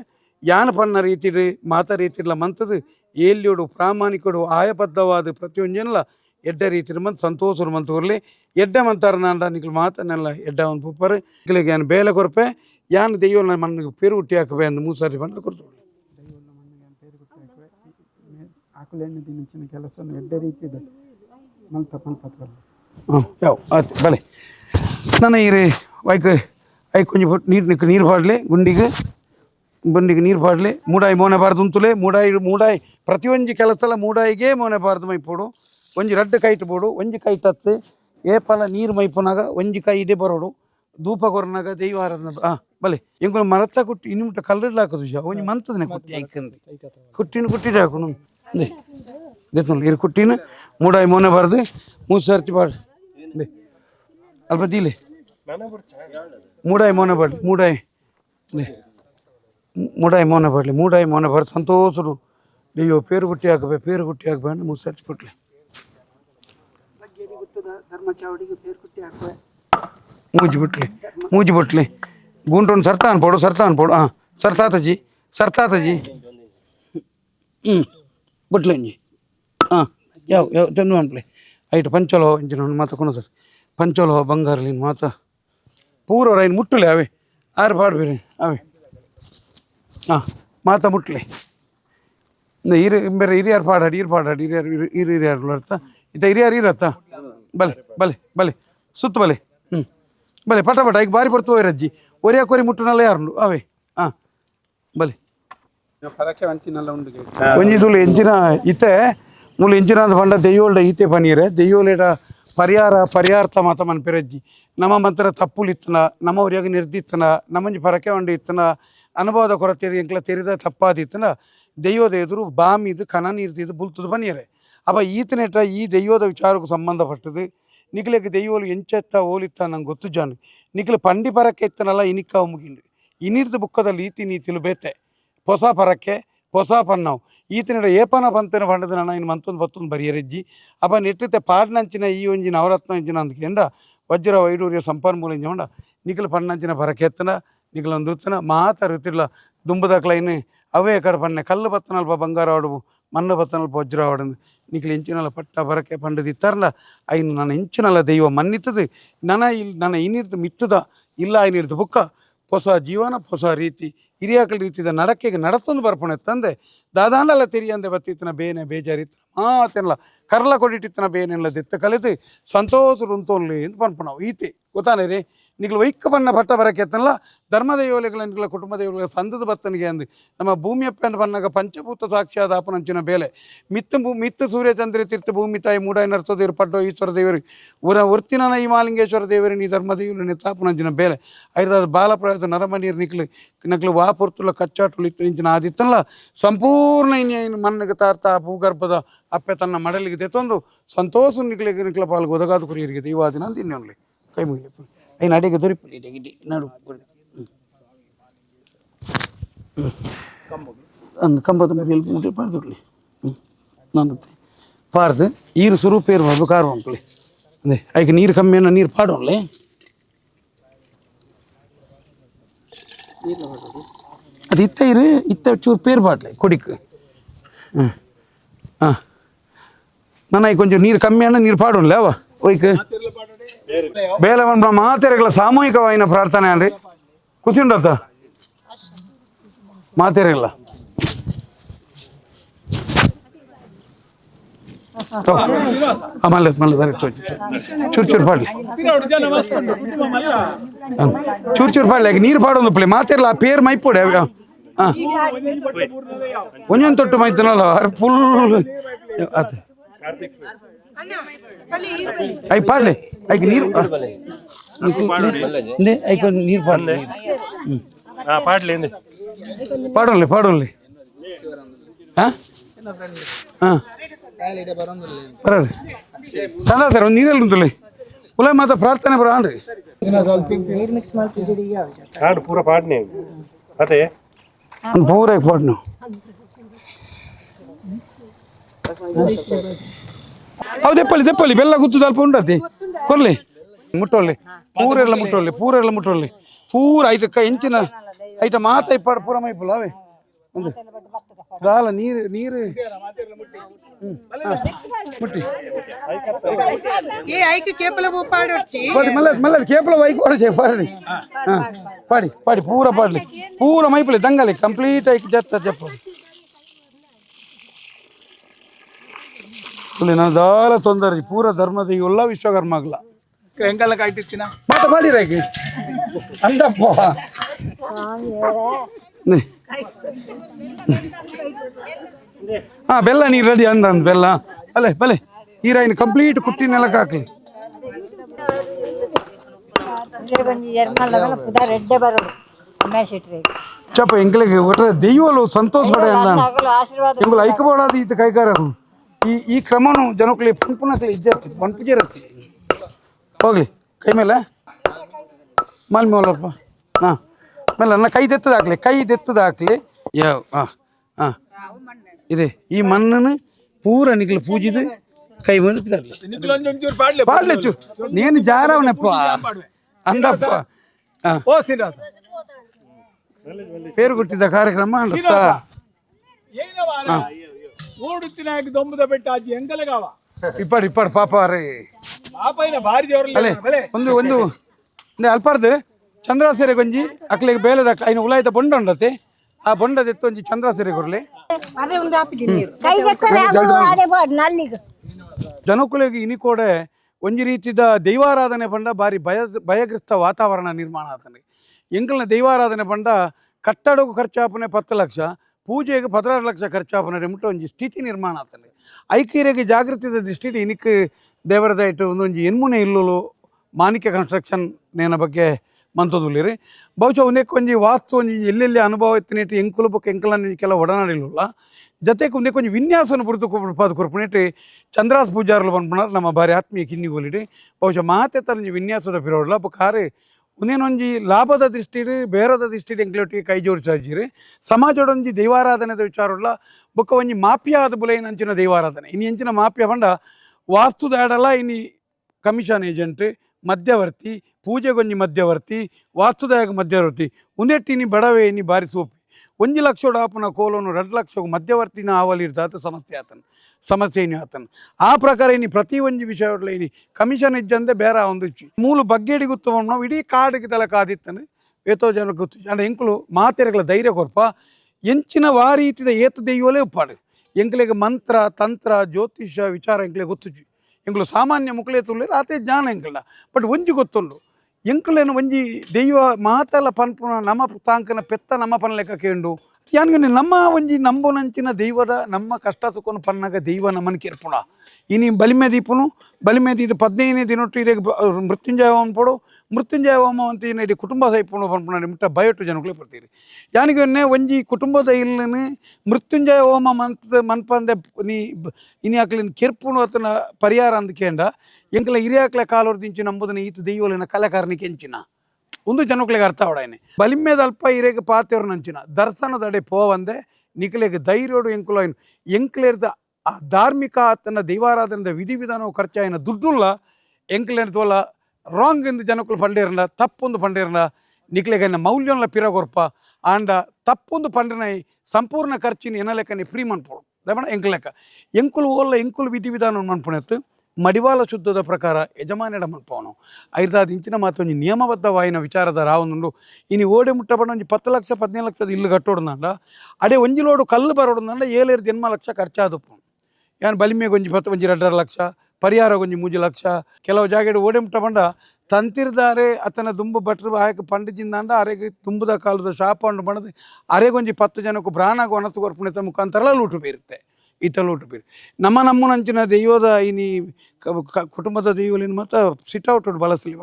ಯಾನ ಪನ್ನ ರೀತಿಡು ಮಾತ ರೀತಿರ್ಲ ಮಂತದು ಏಲ್ಯೋಡು ಪ್ರಾಮಾಣಿಕಡು, ಆಯಬದ್ಧವಾದ ಪ್ರತಿಯೊಂಜನಲ್ಲ ಎಡ್ಡ ರೀತಿ ಮಂತ್ ಸಂತೋಷರು ಮಂತ್ ಉರ್ಲಿ ಎಡ್ಡ ಮಂತಾರ ನಾಂಡ, ನಿಕ್ಲು ಮಾತನ್ನೆಲ್ಲ ಎಡ್ಡ ಒಂದು ಪುಪ್ಪರು ನಿಕ್ಲಿಗೆ ಯಾನು ಬೇಲೆ ಕೊರಪೆ. ಯಾನು ದೆಯ್ಯ ಮಣ್ಣಿಗೆ ಪೇರು ಹುಟ್ಟಿ ಹಾಕಬೆ ಅಂದು ಮೂರು ಸಾರಿ ಬಣ್ಣ ಕೊಡ್ತು ಆಕುಲೆಣ್ಣೆ ದಿನಚಿನ ಕೆಲಸ ಎಡ್ಡೆ ರೀತಿ ಇದೆ. ಮಲ್ಪ ಪತ್ರ ಹಾಂ ಯಾವ? ಆಯ್ತು ಬಲೆ ನಾನು ಈ ರೀ ಐಕ್ ಐ ಕೊಂಚ ನೀರು ನೀರು ಪಾಡ್ಲೆ ಗುಂಡಿಗೆ ಬಂಡಿಗೆ ನೀರು ಪಾಡ್ಲೆ ಮೂಡಾಯಿ ಮೋನೆ ಬಾರ್ದು ಉಂತುಲೆ ಮೂಡಾಯಿ ಮೂಡಾಯಿ ಪ್ರತಿಯೊಂಜಿ ಕೆಲಸಲ ಮೂಡಾಯಿಗೆ ಮೋನೆ ಬಾರ್ದು ಮೈಪೋಡು ಒಂಜಿ ರಡ್ಡು ಕೈಟ್ ಬೋಡು ಒಂಜಿ ಕೈ ತತ್ತು ಏಪಲ ನೀರು ಮೈಪುನಾಗ ಒಂಜಿ ಕೈ ಇಡೆ ಬರೋಡು. ಧೂಪ ಕೊರನಾಗ ದೈವಾರಾಧನ ಹಾಂ ಬಲೆ ಎಂಕೊಂಡು ಮರತ್ತ ಕುಟ್ಟಿ ಇನ್ನು ಮುಟ್ಟ ಕಲ್ಲರ್ಲ ಹಾಕೋದು ಜಾ ಒಂಜಿ ಮಂತದನೆ ಕುಟ್ಟಿ ಐಕಂದು. ಕುಟ್ಟಿನ ಕುಟ್ಟಿಡಾಕು ಹಾಕೋನು ದೇ ದೇತು ಇರು ಕುಟ್ಟಿನ ಮೂಡಾಯಿ ಮೋನೆ ಬಾರ್ದು ಮೂರು ಸರ್ತಿ ಬಾರ್ದು ದೇ ಅಲ್ಪ ದೀಲೆ ಮೂಡಾಯಿ ಮೋನೆ ಬಾಡ್ಲಿ ಮೂಡಾಯಿ ದೇ ಮೂಡಾಯಿ ಮೋನೆ ಬಾಡ್ಲಿ ಮೂಡಾಯಿ ಮೋನೆ ಬಾರ್ದು ಸಂತೋಷರು ಅಯ್ಯೋ ಪೇರು ಗುಟ್ಟಿ ಹಾಕಬೇ ಪೇರು ಗುಟ್ಟಿ ಹಾಕಬೇ ಮೂರು ಸರ್ತಿ ಕೊಟ್ಲಿ ಬಗ್ಗೇಡಿ ಗೊತ್ತದ ಧರ್ಮ ಚಾವಡಿಗೆ ಪೇರು ಕುಟ್ಟಿ ಹಾಕುವೆ ಮೂಜಿ ಬಿಟ್ಲಿ ಮೂಜಿ ಬಿಟ್ಲಿ ಗುಂಟೊಂದು ಸರ್ತ ಅನ್ಪೋಡು ಸರ್ತ ಅನ್ಪೋಡು ಹಾಂ ಸರ್ತಾತಜಿ ಸರ್ತಾತಜಿ ಹ್ಞೂ ಬಿಟ್ಲೆ ಅಂಜಿ ಹಾಂ ಯಾವ ಯಾವ ತಂದು ಅನ್ಪ್ಲೆ ಐಟ್ ಪಂಚಲೋ ಇಂಜಿನ ಮಾತ ಕೊಣದ ಪಂಚಲೋ ಬಂಗಾರಲಿನ ಮಾತ ಪೂರ ರೈನ್ ಮುಟ್ಟಲೆ ಅವೇ ಆರು ಪಾಡ್ಬೇರೆ ಅವೇ ಹಾಂ ಮಾತ ಮುಟ್ಲೆ இந்த இரு ಬೇರೆ ಹಿರಿಯರು ಪಾಡಾಡಿ ಇರು ಪಾಡಾಡಿ ಹಿರಿಯರು ಹಿರಿ ಹಿರಿ ಹಿರಿಯರು ಅರ್ಥ ಇತ್ತ ಹಿರಿಯರು ಇರತ್ತ ಬಲೆ ಬಲೆ ಬಲೆ ಸುತ್ತು ಬಲೆ ಹ್ಞೂ ಬಲೆ ಪಟ ಪಟ ಈಗ ಬಾರಿ ಬರ್ತು ರಜ್ಜಿ ಒರಿಯ ಕೊರಿ ಮುಟ್ಟನಲ್ಲ ಯಾರು ಅವೇ ಹಾಂ ಬಲೆ ಪರಕೆ ವಂಚಿನೆಲ್ಲ ಉಂಡು ಒಂಜಿ ತುಳು ಎಂಚಿನ ಇತ್ತೆ ಮುಲು ಎಂಚಿನ ಅಂತ ಪಂಡ ದೆಯ್ಯೋಲ್ಡ ಈತೆ ಪನೀರೆ ದೆಯ್ಯೋಲೇಡ ಪರಿಹಾರ ಪರಿಹಾರ್ಥ ಮಾತ ಮನ್ಪೆರಜ್ಜಿ ನಮ್ಮ ಮಂತ್ರ ತಪ್ಪುಲು ಇತ್ತನ ನಮ್ಮ ಒರಿಯಾಗ ನಿರ್ದಿತ್ತನ ನಮ್ಮಂಜಿ ಪರಕೆ ಒಂಡ ಇತ್ತನ ಅನುಭವದ ಕೊರತೆ ಎಂಕ್ಲ ತೆರಿದ ತಪ್ಪಾದಿತ್ತನ ದೆಯ್ಯೋದ ಎದುರು ಬಾಮಿದು ಕನ ನೀರ್ದಿದ್ದು ಬುಲ್ತದ ಪನೀರೆ ಅಪ್ಪ ಈತನೆಟ ಈ ದೆಯ್ಯೋದ ವಿಚಾರಕ್ಕೂ ಸಂಬಂಧಪಟ್ಟದು ನಿಕ್ಲೆಗ್ ದೆಯ್ಯೋಲು ಎಂಚೆತ್ತ ಓಲಿತ್ತ ನಂಗೆ ಗೊತ್ತು ಜಾನು. ನಿಕ್ಲು ಪಂಡಿ ಪರಕ್ಕೆ ಇತ್ತನಲ್ಲ ಇನಿಕ್ಕ ಮುಗಿಂಡು. ಇನಿರ್ದ ಬುಕ್ಕದಲ್ಲಿ ಈತಿ ನೀತಿಲು ಬೇತೆ ಹೊಸ ಪರಕ್ಕೆ ಹೊಸ ಪನ್ನವು ಈತನಿಡ ಏಪನ ಪಂತನ ಪಂಡದ ನನ್ನ ಇನ್ನು ಮಂತೊಂದು ಬತ್ತೊಂದು ಬರಿಯರೆಜ್ಜಿ. ಅಪ್ಪ ನೆಟ್ಟಿತ್ತೆ ಪಾಡ್ನಂಚಿನ ಈ ಒಂಜಿ ನವರತ್ನ ಇಂಚಿನ ಅಂದ್ಕೆಂಡ ವಜ್ರ ವೈಡೂರ್ಯ ಸಂಪನ್ಮೂಲ ಇಂಜ ನಿಖಿಲ ಪಣ್ಣಂಚಿನ ಪರಕೆತ್ತನ ನಿಖಿಲ ದುತ್ತನ ಮಾತ ಋತಿರ್ಲ ದುಂಬದ ಕ್ಲೈನ್ ಅವೇ ಕಡೆ ಪಣ್ಣೆ ಕಲ್ಲು ಬತ್ತನಲ್ಪ ಬಂಗಾರ ಆಡುವು ಮಣ್ಣು ಬತ್ತನಲ್ಪ ವಜ್ರ ಆಡಂದು ನಿಕ್ಲು ಇಂಚಿನಲ್ಲ ಪಟ್ಟ ಬರಕೆ ಪಂಡದಿ ಇತ್ತಾರಲ್ಲ ಐನು ನನ್ನ ಇಂಚಿನಲ್ಲ ದೈವ ಮನ್ನಿತದ ನನ ಇಲ್ಲಿ ನನ್ನ ಇನ್ನಿರ್ದು ಮಿತ್ತದ ಇಲ್ಲ ಐನಿರ್ದು ಬುಕ್ಕ. ಹೊಸ ಜೀವನ ಹೊಸ ರೀತಿ. ಹಿರಿಯಾಕಲ ರೀತಿದ ನಡಕೆಗೆ ನಡತೊಂದು ಬರ್ಪಣೆ ತಂದೆ. ದಾದಾನಲ್ಲ ತಿರಿಯಂದೆ ಬತ್ತಿತ್ತನ ಬೇನೆ ಬೇಜಾರಿತ್ತು. ಮಾತೆಲ್ಲ ಕರ್ಲ ಕೊಡಿಟ್ಟಿತ್ತನ ಬೇನೆಲ್ಲ ದಿತ್ತ ಕಲಿತು ಸಂತೋಷ ಉಂತೋನ್ಲಿ ಅಂತ ನಾವು ಈತೆ ಗೊತ್ತಾನೆ ರೀ ನಿಗ್ಲು ವೈಕ್ಕ ಬಣ್ಣ ಭಟ್ಟ ಬರಕ್ಕೆ ಎತ್ತನಲ್ಲ ಧರ್ಮ ದೇವಲೆಗಳ ನಿಗಲ ಕುಟುಂಬ ದೇವಲೆಗಳ ಸಂದದ ಬತ್ತನಿಗೆ ಅಂದು. ನಮ್ಮ ಭೂಮಿಯಪ್ಪನ ಬಣ್ಣಗ ಪಂಚಭೂತ ಸಾಕ್ಷಿಯಾದ ಆಪನಂಚಿನ ಬೇಲೆ. ಮಿತ್ತ ಭೂ ಮಿತ್ತ ಸೂರ್ಯ ಚಂದ್ರ ತೀರ್ಥ ಭೂಮಿ ತಾಯಿ ಮೂಡಾಯಿ ನರಸೋದೇವರು ಪಡ್ಡೋ ಈಶ್ವರ ದೇವರು, ಉರ ಉರ್ತಿನ ಈ ಮಾಲಿಂಗೇಶ್ವರ ದೇವರು, ನೀ ಧರ್ಮ ದೇವರು ನೆತ್ತಾಪನಂಚಿನ ಬೇಲೆ. ಐದಾದ ಬಾಲ ಪ್ರಯೋಜನ ನರಮನೀರು ನಿಕ್ಲು ನಕ್ಲು ವಾಪುರ್ತುಲ ಕಚ್ಚಾಟುಲು ಇತ್ತು ನಿಂಚಿನ ಆದಿತ್ತಲ್ಲ ಸಂಪೂರ್ಣ ಇನ್ನು ಮಣ್ಣಿಗೆ ತಾರ್ತ ಭೂಗರ್ಭದ ಅಪ್ಪೆ ತನ್ನ ಮಡಲಿಗೆ ತೆತ್ತೊಂದು. ಸಂತೋಷ ನಿಕ್ಲಿಗೆ ನಿಕ್ಲ ಪಾಲ್ಗೆ ಒದಗಾದ ಕುರಿಯರಿಗೆ ದೈವಾದಿನ ಅಂತ ಇನ್ನೊಂದು ಕೈ ಮುಗಿಲಿ ಐನು ಅಡಿಗೆ ದೊರಿಪಲಿ ಗಿಡ್ಡಿ ನಡು ಒಂದು ಕಂಬದ ಮೇಲೆ ಮುಟ್ಟಿ ಪಾಡ್ದುಡ್ಲಿ ಹ್ಞೂ ನಂದತ್ತೆ ಪಾಡ್ದು ಈರು ಸ್ವರೂಪ ಇರ್ಬೋದು ಕಾರು ಅಂಪ್ಲಿ ಅದೇ ಐಕೆ ನೀರು ಕಮ್ಮಿ ಅನ್ನೋ ನೀರು ಪಾಡೋನ್ಲೆ ಅದು ಇತ್ತ ಇರು ಇತ್ತ ಚೂರು ಪೇರು ಬಾಟ್ಲೆ ಕೊಡಿಕ್ ಹ್ಞೂ ಹಾಂ ನನ್ನ ಈ ಕೊಂಚ ನೀರು ಕಮ್ಮಿ ಅನ್ನ ನೀರು ಪಾಡೋನ್ಲೆ ಅವ ಒಯ್ಕೆ ಬೇಲವನ್ ಮಾತೆರೆಗಳ ಸಾಮೂಹಿಕವಾಯಿನ ಪ್ರಾರ್ಥನೆ ಅಂడి ಖುಷಿ ಉಂಡತ್ತ ಮಾತೆರೆಗಳ ಮಲ್ಲ ಮಲ್ಲ ಬರೀ ಚೂರು ಚೂರು ಪಾಡ್ಲಿ ಚೂರು ಚೂರು ಪಾಡ್ಲಿ ಯಾಕೆ ನೀರು ಪಾಡೋದು ಪ್ಲೇ ಮಾತೆರಲ್ಲ ಆ ಪೇರ್ ಮೈಪೋಡೆ ಹಾಂ ಒಂದೊಂದು ತೊಟ್ಟು ಮೈತನಲ್ಲ ಐ ಪಾಡ್ಲಿ. ಐಕ್ ನೀರು ಐಕ ನೀರು ಪಾಡ್ಲಿ. ಹಾ ಪಾಡ್ಲಿ ಎಂದೆ ಪಾಡೋನ್ಲಿ ಪಾಡೋನ್ಲಿ ಹಾಂ? ಹಾಂ. ಬರೋರಿ ಚಂದ ಸರ್ ಒಂದು ನೀರಲ್ಲಿ ಉಂಟಲ್ಲಿ ಉಲ ಮಾತ್ರ ಪ್ರಾರ್ಥನೆ ಬರ ಅನ್ರಿ ಹಾಡು ಪೂರ ಪಾಡ್ನೆ. ಅದೇ ಪೂರ ಪಾಡ್ ನೀವು ಅವು ದೆಪ್ಪಲ್ಲಿ ದೆಪ್ಪಲ್ಲಿ ಬೆಲ್ಲ ಗುತ್ತು ಅಲ್ಪ ಉಂಡತಿ ಕೊರ್ಲಿ ಮುಟ್ಟೊಳ್ಳಿ ಪೂರೆಲ್ಲ ಮುಟ್ಟೊಳ್ಳಿ ಪೂರೆಲ್ಲ ಮುಟ್ಟೊಳ್ಳಿ ಪೂರ ಐಟ ಕ ಎಂಚಿನ ಐಟ ಮಾತೈ ಪಾಡ ಪೂರ ಮೈಪುಲ್ಲ ಅವೇ ಒಂದು ಗಾಲ ನೀರು ನೀರು ಹ್ಮ್. ಹಾ. ಮುಟ್ಟಿ ఏ ఐకి కేపల పాడు వచ్చి పాడి మళ్ళీ మళ్ళీ కేపల వైపు కూడా చేయ పాడి ఆ, పాడి పాడి పూర పాడలి పూర మైపులి దంగలి కంప్లీట్ అయి చేస్తా చెప్పాలి ತುಳಿ ನಾನು ದಾಲ ತೊಂದರೆ ಪೂರ ಧರ್ಮದ ಎಲ್ಲ ವಿಶ್ವಕರ್ಮಗ್ಲ. ಎಂಕಲ್ಲ ಕಾಯ್ತಿರ್ತೀನ? ಮತ್ತೆ ಮಾಡಿರ ಅಂದಪ್ಪ ನೇ. ಹಾ ಬೆಲ್ಲ ನೀರು ರೆಡಿ ಅಂದ ಅಂದ್ ಬೆಲ್ಲ. ಅಲೆ ಬಲೆ. ಈರಾಯಿನ ಕಂಪ್ಲೀಟ್ ಕುಟ್ಟಿ ನೆಲಕ್ಕೆ ಹಾಕ್ಲಿ. ಚಪ್ಪ ಎಂಕ್ಲೆಗೆ ಒಟ್ಟರೆ ದೈವಲು ಸಂತೋಷ ಪಡೆ ಅಂದ ಆಗಲು ಆಶೀರ್ವಾದ ಎಂಬುದು ಐಕ್ಯಬೋಡಾದ ಈತ ಕೈಕಾರ ಈ ಈ ಕ್ರಮನು ಜನಕ್ಲಿ ಪುಣ್ಪುನಕ್ಲಿ ಇಜ್ಜತ್ತಿ ಪಂಪುಜಿರತ್ತಿ ಹೋಗ್ಲಿ ಕೈ ಮೇಲೆ. ಮಾಲ್ ಮೇಲಪ್ಪ. ಹಾಂ ಮೇಲೆ ನನ್ನ ಕೈ ದೆತ್ತದ ಹಾಕ್ಲಿ ಕೈ ದೆತ್ತದ ಹಾಕ್ಲಿ. ಯಾವ ಹಾಂ ಹಾಂ ಇದೆ ಈ ಮಣ್ಣನ್ನು ಪೂರ ನಿಗ್ಲು ಪೂಜಿದು ಕೈ ಬಂದು ಪಾಡ್ಲಿ ಪಾಡ್ಲೆ ಚು ನೀನು ಜಾರವನಪ್ಪ. ಅಂದಪ್ಪ ಹಾಂ ಪೇರು ಕೊಟ್ಟಿದ್ದ ಕಾರ್ಯಕ್ರಮ ಅಂಡತ್ತಾ ಮೂಡುತ್ತಿನಾಗಿ ದೊಂಬದ ಬೆಟ್ಟ ಅಜ್ಜಿ ಎಂಗಲಗಾವ. ಇಪ್ಪಡ್ ಇಪ್ಪಡ್ ಪಾಪ ರೀ. ಪಾಪ ಇಲ್ಲ ಭಾರಿ ದೇವರಲ್ಲಿ ಒಂದು ಒಂದು ಒಂದು ಅಲ್ಪಾರ್ದು. ಚಂದ್ರ ಸೀರೆ ಗೊಂಜಿ ಅಕ್ಲಿಗೆ ಬೇಲದ ಐನು ಉಲಾಯ್ದ ಬೊಂಡ ಉಂಡತೆ. ಆ ಬೊಂಡದ ಎತ್ತು ಒಂಜಿ ಚಂದ್ರ ಸೀರೆ ಕೊರ್ಲಿ ಒಂದು ಆಪಿಜಿ ನೀರು. ಕೈ ಜನಕುಲಿಗೆ ಇನಿಕೋಡೆ ಒಂಜಿ ರೀತಿದ ದೈವಾರಾಧನೆ ಪಂಡ ಬಾರಿ ಭಯ ಭಯಗ್ರಸ್ತ ವಾತಾವರಣ ನಿರ್ಮಾಣ ಆತನಿಗೆ ಎಂಕಲ್ನ ದೈವಾರಾಧನೆ ಪಂಡ ಕಟ್ಟಡಕ್ಕೂ ಖರ್ಚಾಪನೆ ಪತ್ತು ಲಕ್ಷ ಪದಿನಾರು ಲಕ್ಷ ಖರ್ಚಾಪನೆ ಮುಟ್ಟ ಒಂಜಿ ಸ್ಥಿತಿ ನಿರ್ಮಾಣ ಐಕ್ಯರಿಗೆ ಜಾಗೃತಿದ ದೃಷ್ಟಿಲಿ ದೇವರದ ಇಟ್ಟು ಒಂದೊಂಜಿ ಎನ್ಮುನೆ ಇಲ್ಲುಲು ಮಾಣಿಕ್ಯ ಕನ್ಸ್ಟ್ರಕ್ಷನ್ ನೇನ ಬಗ್ಗೆ ಮಂತದುಲ್ಲಿರಿ. ಬಹುಶಃ ಒಂದಕ್ಕೆ ಕೊಂಜಿ ವಾಸ್ತು ಒಂಜಿ ಎಲ್ಲೆಲ್ಲಿ ಅನುಭವ ಎತ್ತಿನಿಟ್ಟು ಎಂಕುಲು ಬೊಕ್ಕ ಎಂಕಲನ್ನ ಕೆಲ ಒಡನಾಡಿಲ್ಲ ಜೊತೆಗೆ ಒಂದೇ ವಿನ್ಯಾಸನ ಬುರ್ದು ಪಾದು ಕೊರ್ಪುನಿಟ್ಟು ಚಂದ್ರಾಸ್ ಪೂಜಾರ್ಲು ಬಂದ್ಪುಣಾರ್ ನಮ್ಮ ಬಾರಿ ಆತ್ಮೀಯ ಕಿನ್ನಿಗೋಲಿಡಿ. ಬಹುಶಃ ಮಾತೆ ತಲೆ ವಿನ್ಯಾಸದ ಪಿರೋಡ್ಲ ಬೊಕ್ಕ ಕಾರೆ ಒಂದೇನೊಂಜಿ ಲಾಭದ ದೃಷ್ಟಿಡು ಬೇರದ ದೃಷ್ಟಿಡು ಎಂಕ್ಲೊಟ್ಟಿಗೆ ಕೈ ಜೋಡಿಸಾಜಿರಿ. ಸಮಾಜದೊಂಜಿ ದೈವಾರಾಧನೆದ ವಿಚಾರಡ್ಲ ಬೊಕ್ಕ ಒಂಜಿ ಮಾಫಿಯಾದ ಬುಲೈನ್ ಅಂಚಿನ ದೈವಾರಾಧನೆ. ಇನ್ನು ಎಂಚಿನ ಮಾಫಿಯಾ ಪಂಡ ವಾಸ್ತು ದಾಡಲ ಇನಿ ಕಮಿಷನ್ ಏಜೆಂಟ್, ಮಧ್ಯವರ್ತಿ, ಪೂಜೆಗೊಂಜಿ ಮಧ್ಯವರ್ತಿ, ವಾಸ್ತುದಾಯಕ ಮಧ್ಯವರ್ತಿ ಉಂದೆಟ್ಟಿನಿ ಬಡವೆ ಇನಿ ಬಾರಿ ಸೋಪಿ. ಒಂಜಿ ಲಕ್ಷ ಆಪುನ ಕೋಲೋನು ಎರಡು ಲಕ್ಷ ಮಧ್ಯವರ್ತಿನ ಆವಲಿರ್ದ ಅದು ಸಮಸ್ಯೆ ಆತನ. ಸಮಸ್ಯೆ ಏನು ಆತನ. ಆ ಪ್ರಕಾರ ಇನಿ ಪ್ರತಿ ಒಂಜಿ ವಿಷಯ ಇನಿ ಕಮಿಷನ್ ಇದ್ದಂತೆ ಬೇರೆ ಒಂದು ಮೂಲು ಬಗ್ಗೆಡಿ ಗುತ್ತು ನಾವು ಇಡೀ ಕಾಡಿಗೆ ತಲೆ ಕಾದಿತ್ತನೆ ಏತೋ ಜನ ಗೊತ್ತು. ಅಂದರೆ ಎಂಕುಲು ಮಾತೆರೆಗಳ ಧೈರ್ಯ ಕೊರ್ಪ ಎಂಚಿನ ವಾ ರೀತಿದ ಏತು ದೆಯ್ಯೋಲೆ ಉಪ್ಪಾಡು. ಎಂಕ್ಲೆಗೆ ಮಂತ್ರ, ತಂತ್ರ, ಜ್ಯೋತಿಷ, ವಿಚಾರ ಎಂಕ್ಲೆ ಗೊತ್ತು ಎಂಕ್ಲು ಸಾಮಾನ್ಯ ಮುಕ್ಲೆ ತುಳ್ಳೆ ಆತೆ ಜ್ಞಾನ ಎಂಕಲ್ನ ಬಟ್ ಒಂಜಿ ಗೊತ್ತುಂಡು. ಎಂಕುಲೇನು ಒಂಜಿ ದೈವ ಮಾತಲ ಪನ್ಪುನ ನಮ ತಾಂಕನ ಪೆತ್ತ ನಮ್ಮ ಪನ ಲೆಕ್ಕ ಕೇಂಡು ಯಾನ್ಗೆ ನಮ್ಮ ಒಂಜಿ ನಂಬುನಂಚಿನ ದೈವದ ನಮ್ಮ ಕಷ್ಟ ತಕೊಂಡು ಪನ್ನಗ ದೈವ ನಮ್ಮನ್ನು ಕೆರ್ಪುಣ ಇನಿ ಬಲಿಮೆ ದೀಪುನು, ಬಲಿಮೆ ದೀಪ ಪದ್ನೈದನೇ ದಿನೊಟ್ಟು ಇದೇ ಮೃತ್ಯುಂಜಯ ಹೋಮ ಪಡು ಮೃತ್ಯುಂಜಯ ಹೋಮ ಅಂತ ಏನು ಇಡೀ ಕುಟುಂಬ ಸೈಪುಣ ಪನ್ಪುಣ ಮುಟ್ಟ ಬಯಟ್ಟು ಜನಗಳೇ ಬರ್ತೀರಿ. ಯಾನಿಗೆ ಒಂಜಿ ಕುಟುಂಬದ ಮೃತ್ಯುಂಜಯ ಹೋಮ ಮಂತ್ ಮನ್ಪಂದೆ ನೀ ಇನಿ ಆಕ್ಲಿನ ಕೆರ್ಪುನು ಅತನ ಪರಿಹಾರ ಅಂದ್ಕೇಂಡ ಎಂಕಲ ಹಿರಿಯಾಕ್ಲೆ ಕಾಲೊರ್ದಿಂಚಿ ನಂಬುದನ್ನ ಈತ ದೈವಲಿನ ಕಲಾಕಾರನಿಗೆ ಎಂಚಿನ ಒಂದು ಜನಗಳಿಗೆ ಅರ್ಥ ಅವಡಾಯನೆ ಬಲಿಮ್ಮೇದ ಅಲ್ಪ ಇರೇಗ ಪಾತೆಯವ್ರು ನಂಚಿನ. ದರ್ಶನದಡೆ ಪೋವಂದೆ ನಿಖಲೆಗೆ ಧೈರ್ಯೋಡು ಎಂಕುಲ ಎಂಕ್ಲೇರ್ದ ಆ ಧಾರ್ಮಿಕ ಆತನ ದೈವಾರಾಧನದ ವಿಧಿವಿಧಾನವು ಖರ್ಚಾಯಿನ ದುಡ್ಡುಲ್ಲ, ಎಂಕ್ಲೇರ್ ತೋಲ ರಾಂಗ್ ಎಂದು ಜನಕ್ಕಳು ಪಂಡೇರನ, ತಪ್ಪೊಂದು ಪಂಡೇರನ, ನಿಕ್ಲೆಗೆ ಮೌಲ್ಯಂಲ ಪಿರಗೊರ್ಪ, ಆಂಡ ತಪ್ಪೊಂದು ಪಂಡನೈ ಸಂಪೂರ್ಣ ಖರ್ಚಿನ ಎನ ಲೆಕ್ಕನೆ ಫ್ರೀ ಮನ್ಪೋಡು. ದಮಣ ಎಂಕ್ ಲೆಕ್ಕ ಎಂಕುಲು ಓಲ್ಲ, ಎಂಕುಲು ವಿಧಿವಿಧಾನ ಮನ್ಪುಣೆತ್ತು. ಮಡಿವಾಳ ಶುದ್ಧದ ಪ್ರಕಾರ ಯಜಮಾನಿಡ ಮಲ್ಪವನು ಐದಾದ ಇಂಚಿನ ನಿಯಮಬದ್ಧ ವಾಯಿನ ವಿಚಾರದ ರಾವನುಂಡು ಇನಿ ಓಡೆ ಒಂಜಿ ಪತ್ತು ಲಕ್ಷ ಹದಿನೈದು ಲಕ್ಷದ ಇಲ್ಲು ಕಟ್ಟೋಡುಂದಂಡ ಅಡೆ ಒಂಜಿ ಲೋಡು ಕಲ್ಲು ಬರೋಡುಂದಂಡ ಏಳೇರು ಜನ್ಮ ಲಕ್ಷ ಖರ್ಚಾದಪ್ಪು. ಯಾನ್ ಬಲಿಮೆಗೆ ಒಂಜಿ ಪತ್ತು, ಒಂಜಿ ಎರಡರ ಲಕ್ಷ ಪರಿಹಾರ ಒಂಜಿ ಮೂಜಿ ಲಕ್ಷ, ಕೆಲವು ಜಾಗೆಡ್ ಓಡೆ ಮುಟ್ಟಬಂಡ ತಂತಿರ್ದಾರೆ ಅತನ ದುಂಬು ಭಟ್ರು ಆಯಕ ಪಂಡಿಜಿಂದಾಂಡ, ಅರೆಗೆ ತುಂಬುದ ಕಾಲದ ಶಾಪ ಉಂಡು ಬಣದು ಅರೆಗೊಂಜಿ ಪತ್ತು ಜನಕ್ಕೂ ಬ್ರಾನಾಗ ಒಣತು ಕೊರ್ಪುಣಿತ ಮುಖಾಂತರ ಲೂಟು ಬೀರುತ್ತೆ. ಈತ ಲೂಟು ಬೀರು ನಮ್ಮ ನಮ್ಮನಂಚಿನ ದೈವದ ಇನಿ ಕುಟುಂಬದ ದೈವಲಿನ ಮಾತ ಸಿಟ್ಔಟ್ ಬಳಸಲಿ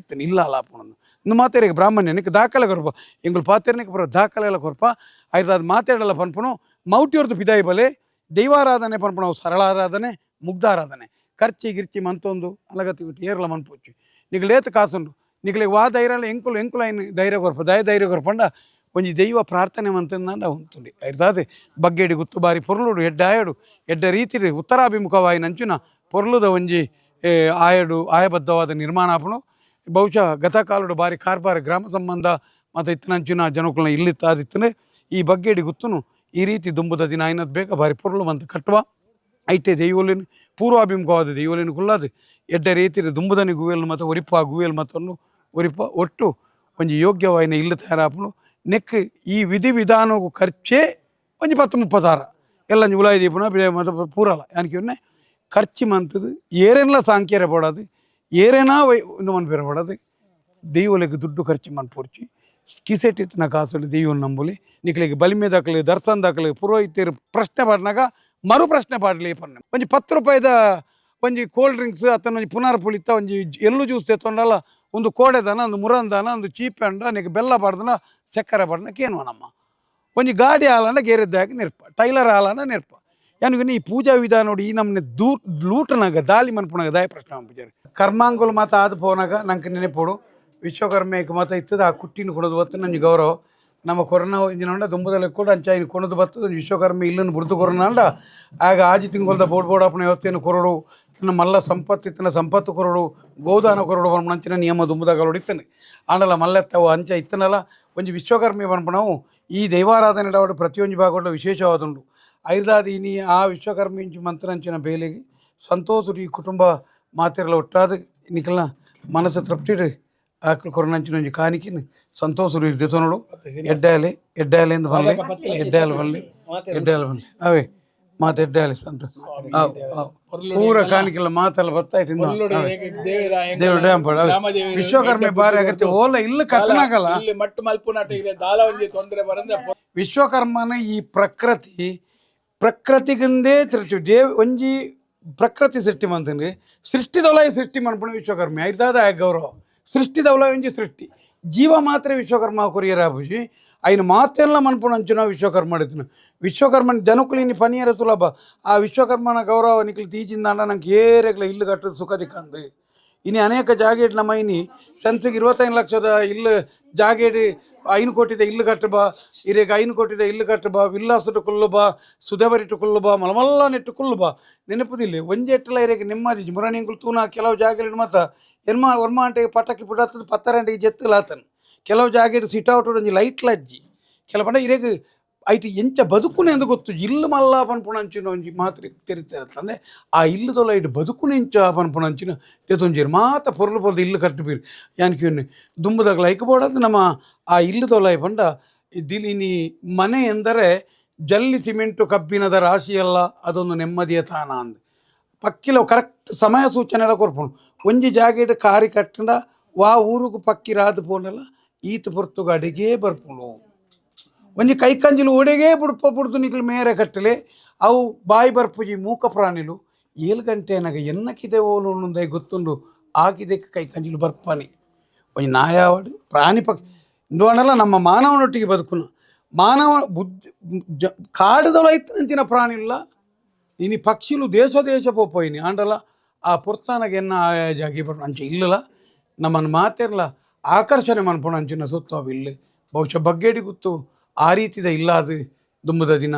ಇತ್ತೇನೆ. ಇಲ್ಲ ಅಲ್ಲ ಅಪ್ಪನನ್ನು ಇನ್ನು ಮಾತೇರಿಗೆ ಬ್ರಾಹ್ಮಣ್ಯ ನಿಕ್ಕೆ ದಾಖಲೆ ಕೊರಪ ಎಂಗಳು ಪಾತೇರ್ನಿಗೆ ಬರೋ ದಾಖಲೆ ಎಲ್ಲ ಕೊರಪ ಅದು ಮಾತಾಡಲ್ಲ ಪನ್ಪುಣು ಮೌಟಿಯವ್ರದ್ದು ಪಿದಾಯಿ ಬಲೆ, ದೈವಾರಾಧನೆ ಪನ್ಪುಣ, ಅವು ಆರಾಧನೆ ಮುಗ್ಧಾರಾಧನೆ. ಖರ್ಚಿ ಗಿರ್ಚಿ ಮಂತೊಂದು, ಅಲಗತ್ತಿ ಬಿಟ್ಟು ಏರ್ಲ ಮನ್ಪುಚ್ಚು ನಿಗಳು ಲೇತ ಕಾಸುಂಡು ನಿಗಳಿಗೆ ವಾ ಧೈರ್ಯ ಎಂಕುಲು, ಎಂಕುಲ ಏನು ಧೈರ್ಯ ಕೊರಪ ದಯ ಧೈರ್ಯ ಕೊರಪಂಡ ಒಂಜಿ ದೈವ ಪ್ರಾರ್ಥನೆ ಉಂಟುಂಡಿ ಐದಾದೆ ಬಗ್ಗೆಡಿ ಗುತ್ತು, ಬಾರಿ ಪೊರ್ಲುಡು ಎಡ್ಡ ಆಯಡು ಎಡ್ಡ ರೀತಿ ಉತ್ತರಾಭಿಮುಖವಾಗಿ ನಂಚಿನ ಪೊರ್ಲುದ ಒಂಜಿ ಆಯಡು, ಆಯಬದ್ಧವಾದ ನಿರ್ಮಾಣ ಆಪುಣು. ಬಹುಶಃ ಗತಕಾಲುಡು ಬಾರಿ ಕಾರ್ಬಾರ ಗ್ರಾಮ ಸಂಬಂಧ ಮತ್ತು ಇತ್ತಿನಂಚಿನ ಇಲ್ಲಿ ತಾದಿತ್ತನೆ ಈ ಬಗ್ಗೆಡಿ ಗುತ್ತುನು, ಈ ರೀತಿ ದುಂಬುದ ದಿನ ಐನದ್ ಬೇಗ ಬಾರಿ ಪೊರ್ಲು ಮಂತ ಕಟ್ಟುವ ಐಟೆ ದೈವಲಿನ, ಪೂರ್ವಾಭಿಮುಖವಾದ ದೈವಲಿನ ಕುಲ್ಲಾದು ಎಡ್ಡ ರೀತಿ ದುಂಬುದನಿ ಗುವೆಲ್ ಮತ್ತು ಒರಿಪ ಗುವೆಲ್ ಮತ್ತೊಂದು ಒರಿಪ ಒಟ್ಟು ಒಂಜಿ ಯೋಗ್ಯವಾಯಿನ ಇಲ್ಲು ತಯಾರಾಪುನು ನೆಕ್ ಈ ವಿಧಿ ವಿಧಾನವು ಖರ್ಚೇ ಒಂಜಿ ಪತ್ತು ಮುಪ್ಪತ್ತಾರ ಎಲ್ಲ ಉಲಾಯಿ ದೀಪನ ಪೂರಲ್ಲ. ಯಾಕೆ ಉನ್ನೆ ಖರ್ಚು ಮಂತದು ಏರೆಲ್ಲ ಸಾಂಕೇರ ಪಡೋದು, ಏರೇನಾ ವೈ ಒಂದು ಮನ್ಪೇರ ಪಡೋದು. ದೈವಲಿಗೆ ದುಡ್ಡು ಖರ್ಚು ಮನ್ಪೂರ್ಚಿ. ಕಿಸೆಟ್ಟಿತ್ತಿನ ಕಾಸಲ್ಲಿ ದೈವನ ನಂಬುಲಿ. ನಿಕ್ಲಿಗೆ ಬಲಿಮೆ ದಾಖಲೆ, ದರ್ಶನ ದಾಖಲೆ ಪುರೋಹಿತರು ಪ್ರಶ್ನೆ ಪಾಡಿನಾಗ ಮರು ಪ್ರಶ್ನೆ ಪಾಡಲಿ ಪನ್ನೆ. ಒಂಜಿ ಪತ್ತು ರೂಪಾಯಿದ ಒಂಜಿ ಕೋಲ್ಡ್ ಡ್ರಿಂಕ್ಸ್ ಅಥವಾ ಒಂಜಿ ಪುನರ್ ಪುಳಿತ, ಒಂಜಿ ಎಲ್ಲೂ ಜ್ಯೂಸ್ ತೆತ್ತೊಂಡಲ್ಲ ಒಂದು ಕೋಡೆದನ ಒಂದು ಮುರಂದನ ಒಂದು ಚೀಪ್ ಅಂಡ ನಿಕ್ ಬೆಲ್ಲ ಪಾಡ್ದನ ಏನು ನಮ್ಮ ಒಂಜಿ ಗಾಡಿ ಹಾಲನ್ನ ಗೇರಿದ್ದಾಗಿ ನೆರ್ಪ, ಟೈಲರ್ ಹಾಲನ್ನ ನೆರ್ಪ. ಯಾನಿಗೆ ಈ ಪೂಜಾ ವಿಧಾನ ನೋಡಿ ಈ ನಮ್ಮನೆ ದೂ ಲೂಟನಾಗ, ದಾಲಿ ಮನ್ಪುನಾಗ ದಾಯ ಪ್ರಶ್ನೆ ಪೂಜಾರಿ ಕರ್ಮಾಂಗುಲು ಮಾತ ಆದ ಪೋನಾಗ ನಂಗೆ ನೆನೆಪೋಡು. ವಿಶ್ವಕರ್ಮೆಗೆ ಮಾತ ಇತ್ತದ ಆ ಕುಟ್ಟಿನ ಕೊಡೋದು ಬತ್ತು ನನಗೆ ಗೌರವ. ನಮ್ಮ ಕೊರೋನಾ ಇಂಜಿನ ದುಂಬದಲ್ಲಿ ಕೂಡ ಅಂಚ ಇನ್ನು ಕೊಣದು ಬರ್ತದೆ ವಿಶ್ವಕರ್ಮ ಇಲ್ಲನ್ನು ಬುಡ್ದು ಕೊರೋನಾ ಅಂಡ ಆಗ ಆಜಿ ತಿಂಗೊಲ್ದ ಬೋಡ್ ಬೋಡ ಅಪ್ಪನ ಯಾವತ್ತೇನು ಕೊರಡು. ತನ್ನ ಮಲ್ಲ ಸಂಪತ್ತು, ಇತ್ತನ ಸಂಪತ್ತು ಕೊರಡು. ಗೋದಾನ ಕೊರಡು ಬಂಪಣಂಚಿನ ನಿಯಮ ದುಂಬದಾಗ ಹೊಡಿತಾನೆ ಆಂಡಲ ಮಲ್ಲೆತ್ತವು ಅಂಚ ಇತ್ತನಲ್ಲ. ಒಂಜಿ ವಿಶ್ವಕರ್ಮೆ ಬಂಪಣವು ಈ ದೈವಾರಾಧನೆ ಅವಡು ಪ್ರತಿಯೊಂದು ಭಾಗದ ವಿಶೇಷವಾದುಂಡು ಐದಾದಿ ಇನಿ ಆ ವಿಶ್ವಕರ್ಮೆ ಇಂಚು ಮಂತ್ರಂಚಿನ ಬೇಲೆಗೆ ಸಂತೋಷ ಈ ಕುಟುಂಬ ಮಾತೆರಲ ಒಟ್ಟಾದ ನಿಖಲ್ನ ಮನಸ್ಸು ತೃಪ್ತಿಡು ಆಕಳು ಕೊರೋನಂಚಿನ ಒಂಜಿ ಕಾಣಿಕಿನ ಸಂತೋಷ ಇರ್ದಿತ್ತು ನೋಡು ಎಡ್ಡಾಲೆ ಎಡ್ಡಾಲೆಂದು ಬರಲಿ ಎಡ್ಡಾಲೆ ಬರಲಿ ಎಡ್ಡಾಲೆ ಬರಲಿ ಅವೇ ಮಾತು ಎಡ್ಡಾಲೆ ಸಂತೋಷ ಅವ್, ಅವ್. ಪೂರ ಕಾಣಿಕೆಲ್ಲ ಮಾತೆಲ್ಲ ಬರ್ತಾ. ದೇವ್ರ ಡ್ಯಾಮ್ ಪಡ. ವಿಶ್ವಕರ್ಮೆ ಬಾರಿ ಆಗತ್ತೆ. ಓಲ ಇಲ್ಲ ಕಟ್ಟನಾಗಲ್ಲ ಇಲ್ಲಿ ಮಟ್ಟು ಮಲ್ಪುನಾಟ ಇದೆ. ದಾಲ ಒಂಜಿ ತೊಂದರೆ ಬರಂದ್ರೆ ವಿಶ್ವಕರ್ಮನ ಈ ಪ್ರಕೃತಿ ಪ್ರಕೃತಿಗಿಂದೇ ಸೃಷ್ಟಿ ದೇವ್ ಒಂಜಿ ಪ್ರಕೃತಿ ಸೃಷ್ಟಿ ಮಂತಂದ್ರೆ ಸೃಷ್ಟಿದೊಳಗೆ ಸೃಷ್ಟಿ ಮನ್ಪುಣ ವಿಶ್ವಕರ್ಮೆ. ಐದಾದ ಗೌರವ. ಸೃಷ್ಟಿದವಳ ಒಂಜಿ ಸೃಷ್ಟಿ. ಜೀವ ಮಾತ್ರ ವಿಶ್ವಕರ್ಮ ಕೊರಿಯರ ಆಪುಜಿ ఆయన ಮಾತೆಲ್ಲ ಮನ್ಪುಣ ಅಂಚುನ ವಿಶ್ವಕರ್ಮ ಮಾಡಿದ್ನು ವಿಶ್ವಕರ್ಮನ ಜನಕುಲಿನಿ ಪನಿಯರ ಸುಲಭ ಆ ವಿಶ್ವಕರ್ಮನ ಗೌರವ ನಿಕ್ಲಿ ತೀಜಿಂದಾಂಡ ನಂಗೆ ಏರೆಗ್ಲ ಇಲ್ಲು ಕಟ್ಟದ ಸುಖ ದಿಕ್ಕಂದು ಇನ್ನು ಅನೇಕ ಜಾಗೇಡ್ ನಮ್ಮ ಇನಿ ಸೆನ್ಸಿಗೆ ಇರುವತ್ತೈದು ಲಕ್ಷದ ಇಲ್ಲು ಜಾಗೇಡಿ ಐನು ಕೋಟಿದ ಇಲ್ಲು ಕಟ್ಟು ಬಾ ಇರೇಗ ಐನು ಕೋಟಿದ ಇಲ್ಲು ಕಟ್ಟು ಬಾ ವಿಲ್ಲಾಸಟ್ಟು ಕುಲ್ಲು ಬಾ ಸುಧವರಿಟ್ಟು ಕುಲ್ಲು ಬಾ ಮಲಮಲ್ಲ ನೆಟ್ಟು ಕುಲ್ಲು ಬಾ ನೆನಪುದಿಲ್ಲ ಒಂಜೆಟ್ಟಲ ಇರೇಗ ನೆಮ್ಮದಿ ಮುರಣಿಂಗುಲು ತೂನ ಕೆಲವು ಜಾಗೇಡ್ ಮತ್ತ ಎನ್ಮ ಒರ್ಮ ಅಂಟೆ ಪಟಾಕಿ ಪುಡತ್ತದ ಪತ್ತರಂಟಿಗೆ ಜೆತ್ತಲಾತನ್ ಕೆಲವು ಜಾಗೇಡ್ ಸಿಟೌಟ್ ಒಂಜಿ ಲೈಟ್ ಲಜ್ಜಿ ಕೆಲಪಂಡ ಇರೇಗ ಐಟಿ ಎಂಚ ಬದುಕುನೆಂದು ಗೊತ್ತು ಇಲ್ಲು ಮಲ್ಲ ಪನ್ಪುಣಂಚಿನ ಒಂಜಿ ಮಾತ್ರ ತೆರಿತಂದೆ ಆ ಇಲ್ಲದೊಲ ಇಟ್ಟು ಬದುಕುನೆಂಚ ಪನ್ಪುಣಂಚಿನ ತೆತ್ತೊಂಜೀರು ಮಾತ ಪೊರ್ಲು ಪೊರ್ದು ಇಲ್ಲು ಕಟ್ಟು ಬೀರು ಯಾನ್ಕಿ ದುಂಬದಾಗ ಲೈಕ್ ಬೋಡದು ನಮ್ಮ ಆ ಇಲ್ಲದೊಲ ಪಂಡ ದಿಲಿನಿ ಮನೆ ಎಂದರೆ ಜಲ್ಲಿ ಸಿಮೆಂಟು ಕಬ್ಬಿಣದ ರಾಶಿಯಲ್ಲ ಅದೊಂದು ನೆಮ್ಮದಿಯ ತಾಣ ಅಂದ್ ಪಕ್ಕಿಲ ಕರೆಕ್ಟ್ ಸಮಯ ಸೂಚನೆ ಕೊರ್ಪುಂಡು ಒಂಜಿ ಜಾಗೆಡ್ ಕಾರಿ ಕಟ್ಟಂಡ ವಾ ಊರುಗು ಪಕ್ಕಿ ರಾದು ಪೋಂಡಲ್ಲ ಈತ ಪೊರ್ತುಗ ಅಡಿಗೆ ಬರ್ಪುಂಡು ಒಂಜಿ ಕೈಕಂಜಿಲು ಒಡೆಗೆ ಬುಡ್ಪ ಬುಡ್ದು ನಿಕ್ಲು ಮೇರೆ ಕಟ್ಟಲೆ ಅವು ಬಾಯಿ ಬರ್ಪುಜಿ ಮೂಕ ಪ್ರಾಣಿಲು ಏಳು ಗಂಟೆ ನನಗೆ ಎನ್ನಕಿದೆ ಓಲು ಅನ್ನೊಂದೇ ಗೊತ್ತುಂಡು ಆಗಿದೆ ಕೈಕಂಜಿಲು ಬರ್ಪಾನಿ ಒಂಜಿ ನಾಯಾವಡು ಪ್ರಾಣಿ ಪಕ್ಷಿ ಇಂದುವನಲ್ಲ ನಮ್ಮ ಮಾನವನೊಟ್ಟಿಗೆ ಬದುಕುನು ಮಾನವ ಬುದ್ಧಿ ಜ ಕಾಡುದಲ ಇತ್ತಿನಂಚಿನ ಪ್ರಾಣಿ ಇಲ್ಲ ಇನಿ ಪಕ್ಷಿಲು ದೇಶ ದೇಶ ಪೋಪೋಯಿನಿ ಆಂಡಲ ಆ ಪುರ್ತಾನಗೆ ಎನ್ನ ಆಯಾ ಜಾಗಿ ಬರ್ ಅಂಚೆ ಇಲ್ಲಲ ನಮ್ಮನ್ನು ಮಾತಿರಲ್ಲ ಆಕರ್ಷಣೆ ಮನ್ಪುಣ ಅಂಚಿನ ಸುತ್ತು ಅವು ಇಲ್ಲಿ. ಬಹುಶಃ ಬಗ್ಗೆಡಿ ಗೊತ್ತು, ಆ ರೀತಿದ ಇಲ್ಲಾದು ದುಂಬದ ದಿನ.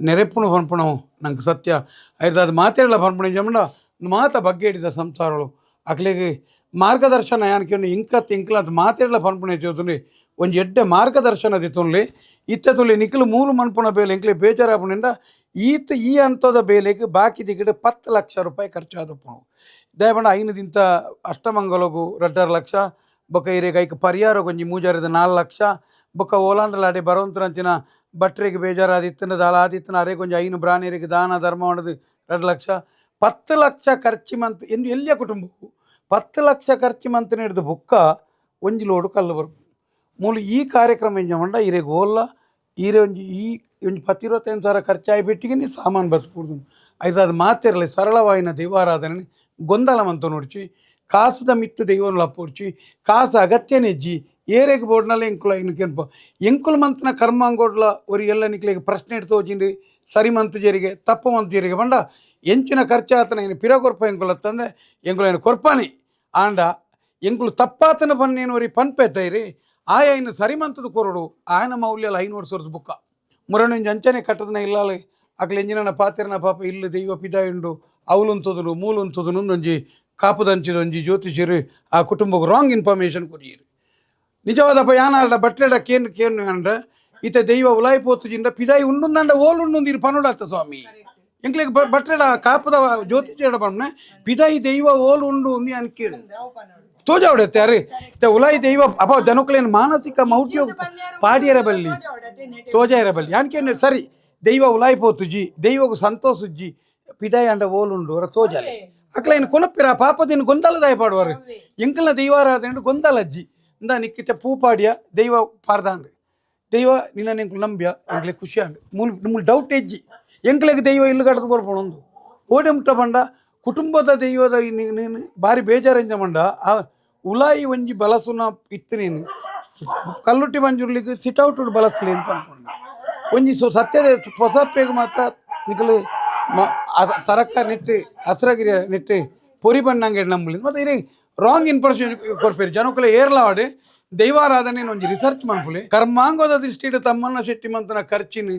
ನೆರೆಪುಣ ಪನ್ಪುಣವು ನಂಗೆ ಸತ್ಯ. ಐದಾದ ಮಾತಿರಲ್ಲ ಪನ್ಪುಣ ಜಮಂಡ ಮಾತ ಬಗ್ಗೇಡಿದ ಸಂಸಾರಗಳು ಅಕ್ಲಿಗೆ ಮಾರ್ಗದರ್ಶನ ಯಾನಕ್ಕೆ ಇಂಕತ್ ಅದು ಮಾತಿರಲ್ಲ ಪನ್ಪುಣ ಚೋತುಂಡಿ ಒಂಜಿ ಎಡ್ಡೆ ಮಾರ್ಗದರ್ಶನ ದಿತ್ತುನ್ಲಿ ಇತ್ತ ತುಳಿ ನಿಖಲು ಮೂಲು ಮನ್ಪುನ ಬೇಲೆ ಎಂಕ್ಲೆ ಬೇಜಾರಾಪುನಿಂದ ಈತ ಈ ಹಂತದ ಬೇಲೆಗೆ ಬಾಕಿ ದಿಗಡೆ ಪತ್ತು ಲಕ್ಷ ರೂಪಾಯಿ ಖರ್ಚಾದಪ್ಪುನು ದಯಪಂಡ ಐನದಿಂತ ಅಷ್ಟಮಂಗಲಗು ರಡ್ಡರ ಲಕ್ಷ ಬೊಕ್ಕ ಇರೇಗ ಐಕ ಪರಿಹಾರ ಒಂಜಿ ಮೂಜಾರದ ನಾಲ್ಕು ಲಕ್ಷ, ಬೊಕ ಓಲಾಂಡಲಾಡಿ ಬರೋಂತರಂಚಿನ ಭಟ್ರಿಗೆ ಬೇಜಾರಾದಿತ್ತನ ದಾಳ ಆದಿತ್ತಿನ ಅರೆ ಕೊಂಚ ಐನು ಬ್ರಾಣಿಯರಿಗೆ ದಾನ ಧರ್ಮ ಮಾಡೋದು ಎರಡು ಲಕ್ಷ. ಪತ್ತು ಲಕ್ಷ ಖರ್ಚು ಮಂತ್ ಎಂದು ಎಲ್ಲಿಯ ಕುಟುಂಬಕ್ಕೂ ಪತ್ತು ಲಕ್ಷ ಖರ್ಚು ಮಂತ್ ಹಿಡಿದು ಬುಕ್ಕ ಒಂಜಿ ಲೋಡು ಕಲ್ಲು ಬರು ಮೂಲು ಈ ಕಾರ್ಯಕ್ರಮ ಎಂಜ ಮಂಡ ಇರೆಗ್ ಓಲ್ಲ ಈರೆ ಒಂಜಿ ಈ ಒಂಜಿ ಪತ್ತು ಇರುವತ್ತೈದು ಸಾವಿರ ಖರ್ಚಾಯಿ ಬಿಟ್ಟಿಗೆ ನೀ ಸಾಮಾನು ಬಸ್ಪುಡ್ದು ಐದಾದ ಮಾತಿರಲಿ ಸರಳವಾಯಿನ ದೈವಾರಾಧನೆ ಗೊಂದಲ ಮಂತ ನೋಡ್ಚಿ ಕಾಸದ ಮಿತ್ತು ದೈವನ ಲಪ್ಪೋಡ್ಚಿ ಕಾಸು ಅಗತ್ಯ ನೆಜ್ಜಿ ಏರೆಗ್ ಬೋರ್ಡ್ನಲ್ಲಿ ಎಂಕುಲ ಇನ್ನು ಕೆಂಪ ಎಂಕುಲ ಮಂತ್ನ ಕರ್ಮಾಂಗೋಡ್ಲ ಒರಿ ಎಲ್ಲ ನಿಕ್ಲಿಗೆ ಪ್ರಶ್ನೆ ಇಡ್ತು ಹೋಜಿಂಡು ಸರಿ ಮಂತ್ ಜರಿಗೆ ತಪ್ಪು ಮಂತ್ ಜರಿಗೆ ಬಂಡ ಎಂಚಿನ ಖರ್ಚಾತನ ಏನು ಪಿರ ಕೊರ್ಪ ಎಂಕುಲ ತಂದೆ ಎಂಕುಲ ಏನು ಕೊರ್ಪಾನಿ ಆಂಡ ಎಂಕುಲು ತಪ್ಪಾತನ ಪನ್ನೇನು ಒರಿ ಪನ್ಪೆತ್ತೈರಿ ಆಯ ಇನ್ನು ಸರಿ ఆయన ಮೌಲ್ಯಲ ಐನೂರು ಸಾವಿರದ ಬುಕ್ಕ. ಮುರಣೊಂಜಿ ಅಂಚನೆ ಕಟ್ಟದನ ಇಲ್ಲಾಲೆ ಅಕ್ಲೆ ಎಂಜಿನ ಪಾತಿರನ ಪಾಪ ಇಲ್ಲ ದೈವ ಪಿದಾಯುಂಡು ಅವಲುಂತದನು ಮೂಲುಂತದನು ಒಂದೊಂಜಿ ಕಾಪುದಂಚಿದೊಂಜಿ ಜ್ಯೋತಿಷರು ಆ ಕುಟುಂಬಕ್ಕೆ ರಾಂಗ್ ಇನ್ಫಾರ್ಮೇಷನ್ ಕೊರಿಯರು ನಿಜವಾದಪ್ಪ ಯಾನಾಡ ಬಟ್ಲೆಡ ಕೇನು ಕೇನು ಅಂದ್ರೆ, ಈತ ದೈವ ಉಲಾಯಿ ಪೋತುಜಿಂದ ಪಿದಾಯಿ ಉಂಡುಂದಂಡ ಓಲ್ ಉಂಡುಂದಿರು ಪನುಡಾತ ಸ್ವಾಮಿ. ಎಂಕ್ಲೆಗ್ ಬಟ್ಲೆಡ ಕಾಪುದ ಜ್ಯೋತಿಷ ಪಿದಾಯಿ ದೈವ ಓಲ್ ಉಂಡು ಉಂದಿ ಅರೆ ಇತ್ತ ಉಲಾಯಿ ದೈವ ಅಪ ಜನಕ್ಕಲೇನು ಮಾನಸಿಕ ಮೌಟ್ಯ ಪಾಡಿಯರಬಲ್ಲಿ ಬಲ್ಲಿ ಯಾನ್ಕೇನು ಸರಿ ದೈವ ಉಲಾಯಿ ಪೋತುಜಿ ದೈವಗೂ ಸಂತೋಷುಜ್ಜಿ ಪಿದಾಯ ಅಂಡ ಓಲುಂಡು ಅವರ ತೋಜಲೆ. ಅಕ್ಲೇನು ಕೊನಪ್ಪಿರ ಪಾಪದಿನ ಗೊಂದಲದಾಯ ಪಾಡುವರು ಎಂಕಲ್ನ ದೈವಾರಾಧನೆ ಗೊಂದಲಜ್ಜಿ ಇಂದ ನಿಕ್ಕಿತ ಪೂ ಪಾಡ್ಯ ದೈವ ಪಾರ್ದಾಂಡ್ ದೈವ ನಿನ್ನ ನಿಂಕು ನಂಬ್ಯ ಎಂಕ್ಲೆ ಖುಷಿ ಆಂಡ್ ಮೂಲ್ ನಿಮ್ಮ ಡೌಟ್ ಎಜ್ಜಿ. ಎಂಕ್ಲೆಗ್ ದೈವ ಇಲ್ಲಿ ಕಡ್ದು ಬರ್ಪಣೊಂದು ಓಡಿ ಮುಟ್ಟ ಬಂಡ ಕುಟುಂಬದ ದೈವದ ನೀನು ನೀನು ಬಾರಿ ಬೇಜಾರಂಜ ಮಂಡ ಆ ಉಲಾಯಿ ಒಂಜಿ ಬಲಸುನ ಇತ್ತಿನೇನು ನೀನು ಕಲ್ಲುಟ್ಟಿ ಮಂಜುರ್ಲಿಗೆ ಸಿಟೌಟ್ ಬಳಸಲಿ ಅಂತ ಅನ್ಕೊಂಡು ಒಂಜಿ ಸೊ ಸತ್ಯದ ಹೊಸಪ್ಪೆಗೆ ಮಾತ್ರ ನಿಕಲು ಮ ಅದ ತರಕ ನೆಟ್ಟು, ಹಸಿರಗಿರಿ ನೆಟ್ಟು ಪೊರಿ ಬಣ್ಣಂಗೆ ನಂಬಲಿ ಮತ್ತು ಇರಿ ರಾಂಗ್ ಇನ್ಫಾರ್ಮೇಷನ್ ಕೊಡ್ಪೇರಿ. ಜನಕ್ಕಲ್ಲ ಏರ್ಲಾವಾಡೆ ದೈವಾರಾಧನೆ ಒಂಜಿ ರಿಸರ್ಚ್ ಮನ್ಪುಲೆ ಕರ್ಮಾಂಗದ ದೃಷ್ಟಿಡು ತಮ್ಮನ್ನ ಶೆಟ್ಟಿ ಮಂತನ ಖರ್ಚಿನ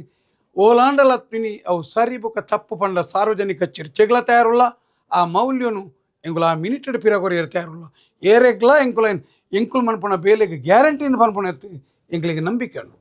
ಓಲಾಂಡಲ ಪಿನಿ ಅವು ಸರಿ ಬುಕ್ಕ ತಪ್ಪು ಪಂಡ ಸಾರ್ವಜನಿಕ ಚರ್ಚೆಗಳ ತಯಾರುಲ್ಲ. ಆ ಮೌಲ್ಯನು ಎಂಕುಲ ಆ ಮಿನಿಟೆಡ್ ಪಿರಗೊರಿಯರ್ ತಯಾರುಲ್ಲ ಏರೆಗ್ಲ ಎಂಕುಲ ಎಂಕುಲ್ ಮನ್ಪುಣ ಬೇಲೆಗೆ ಗ್ಯಾರಂಟಿಯಿಂದ ಪನ್ಪುಣ ಎತ್ತು ಎಂಕ್ಲಿಗೆ ನಂಬಿಕೆ ಉಂಡು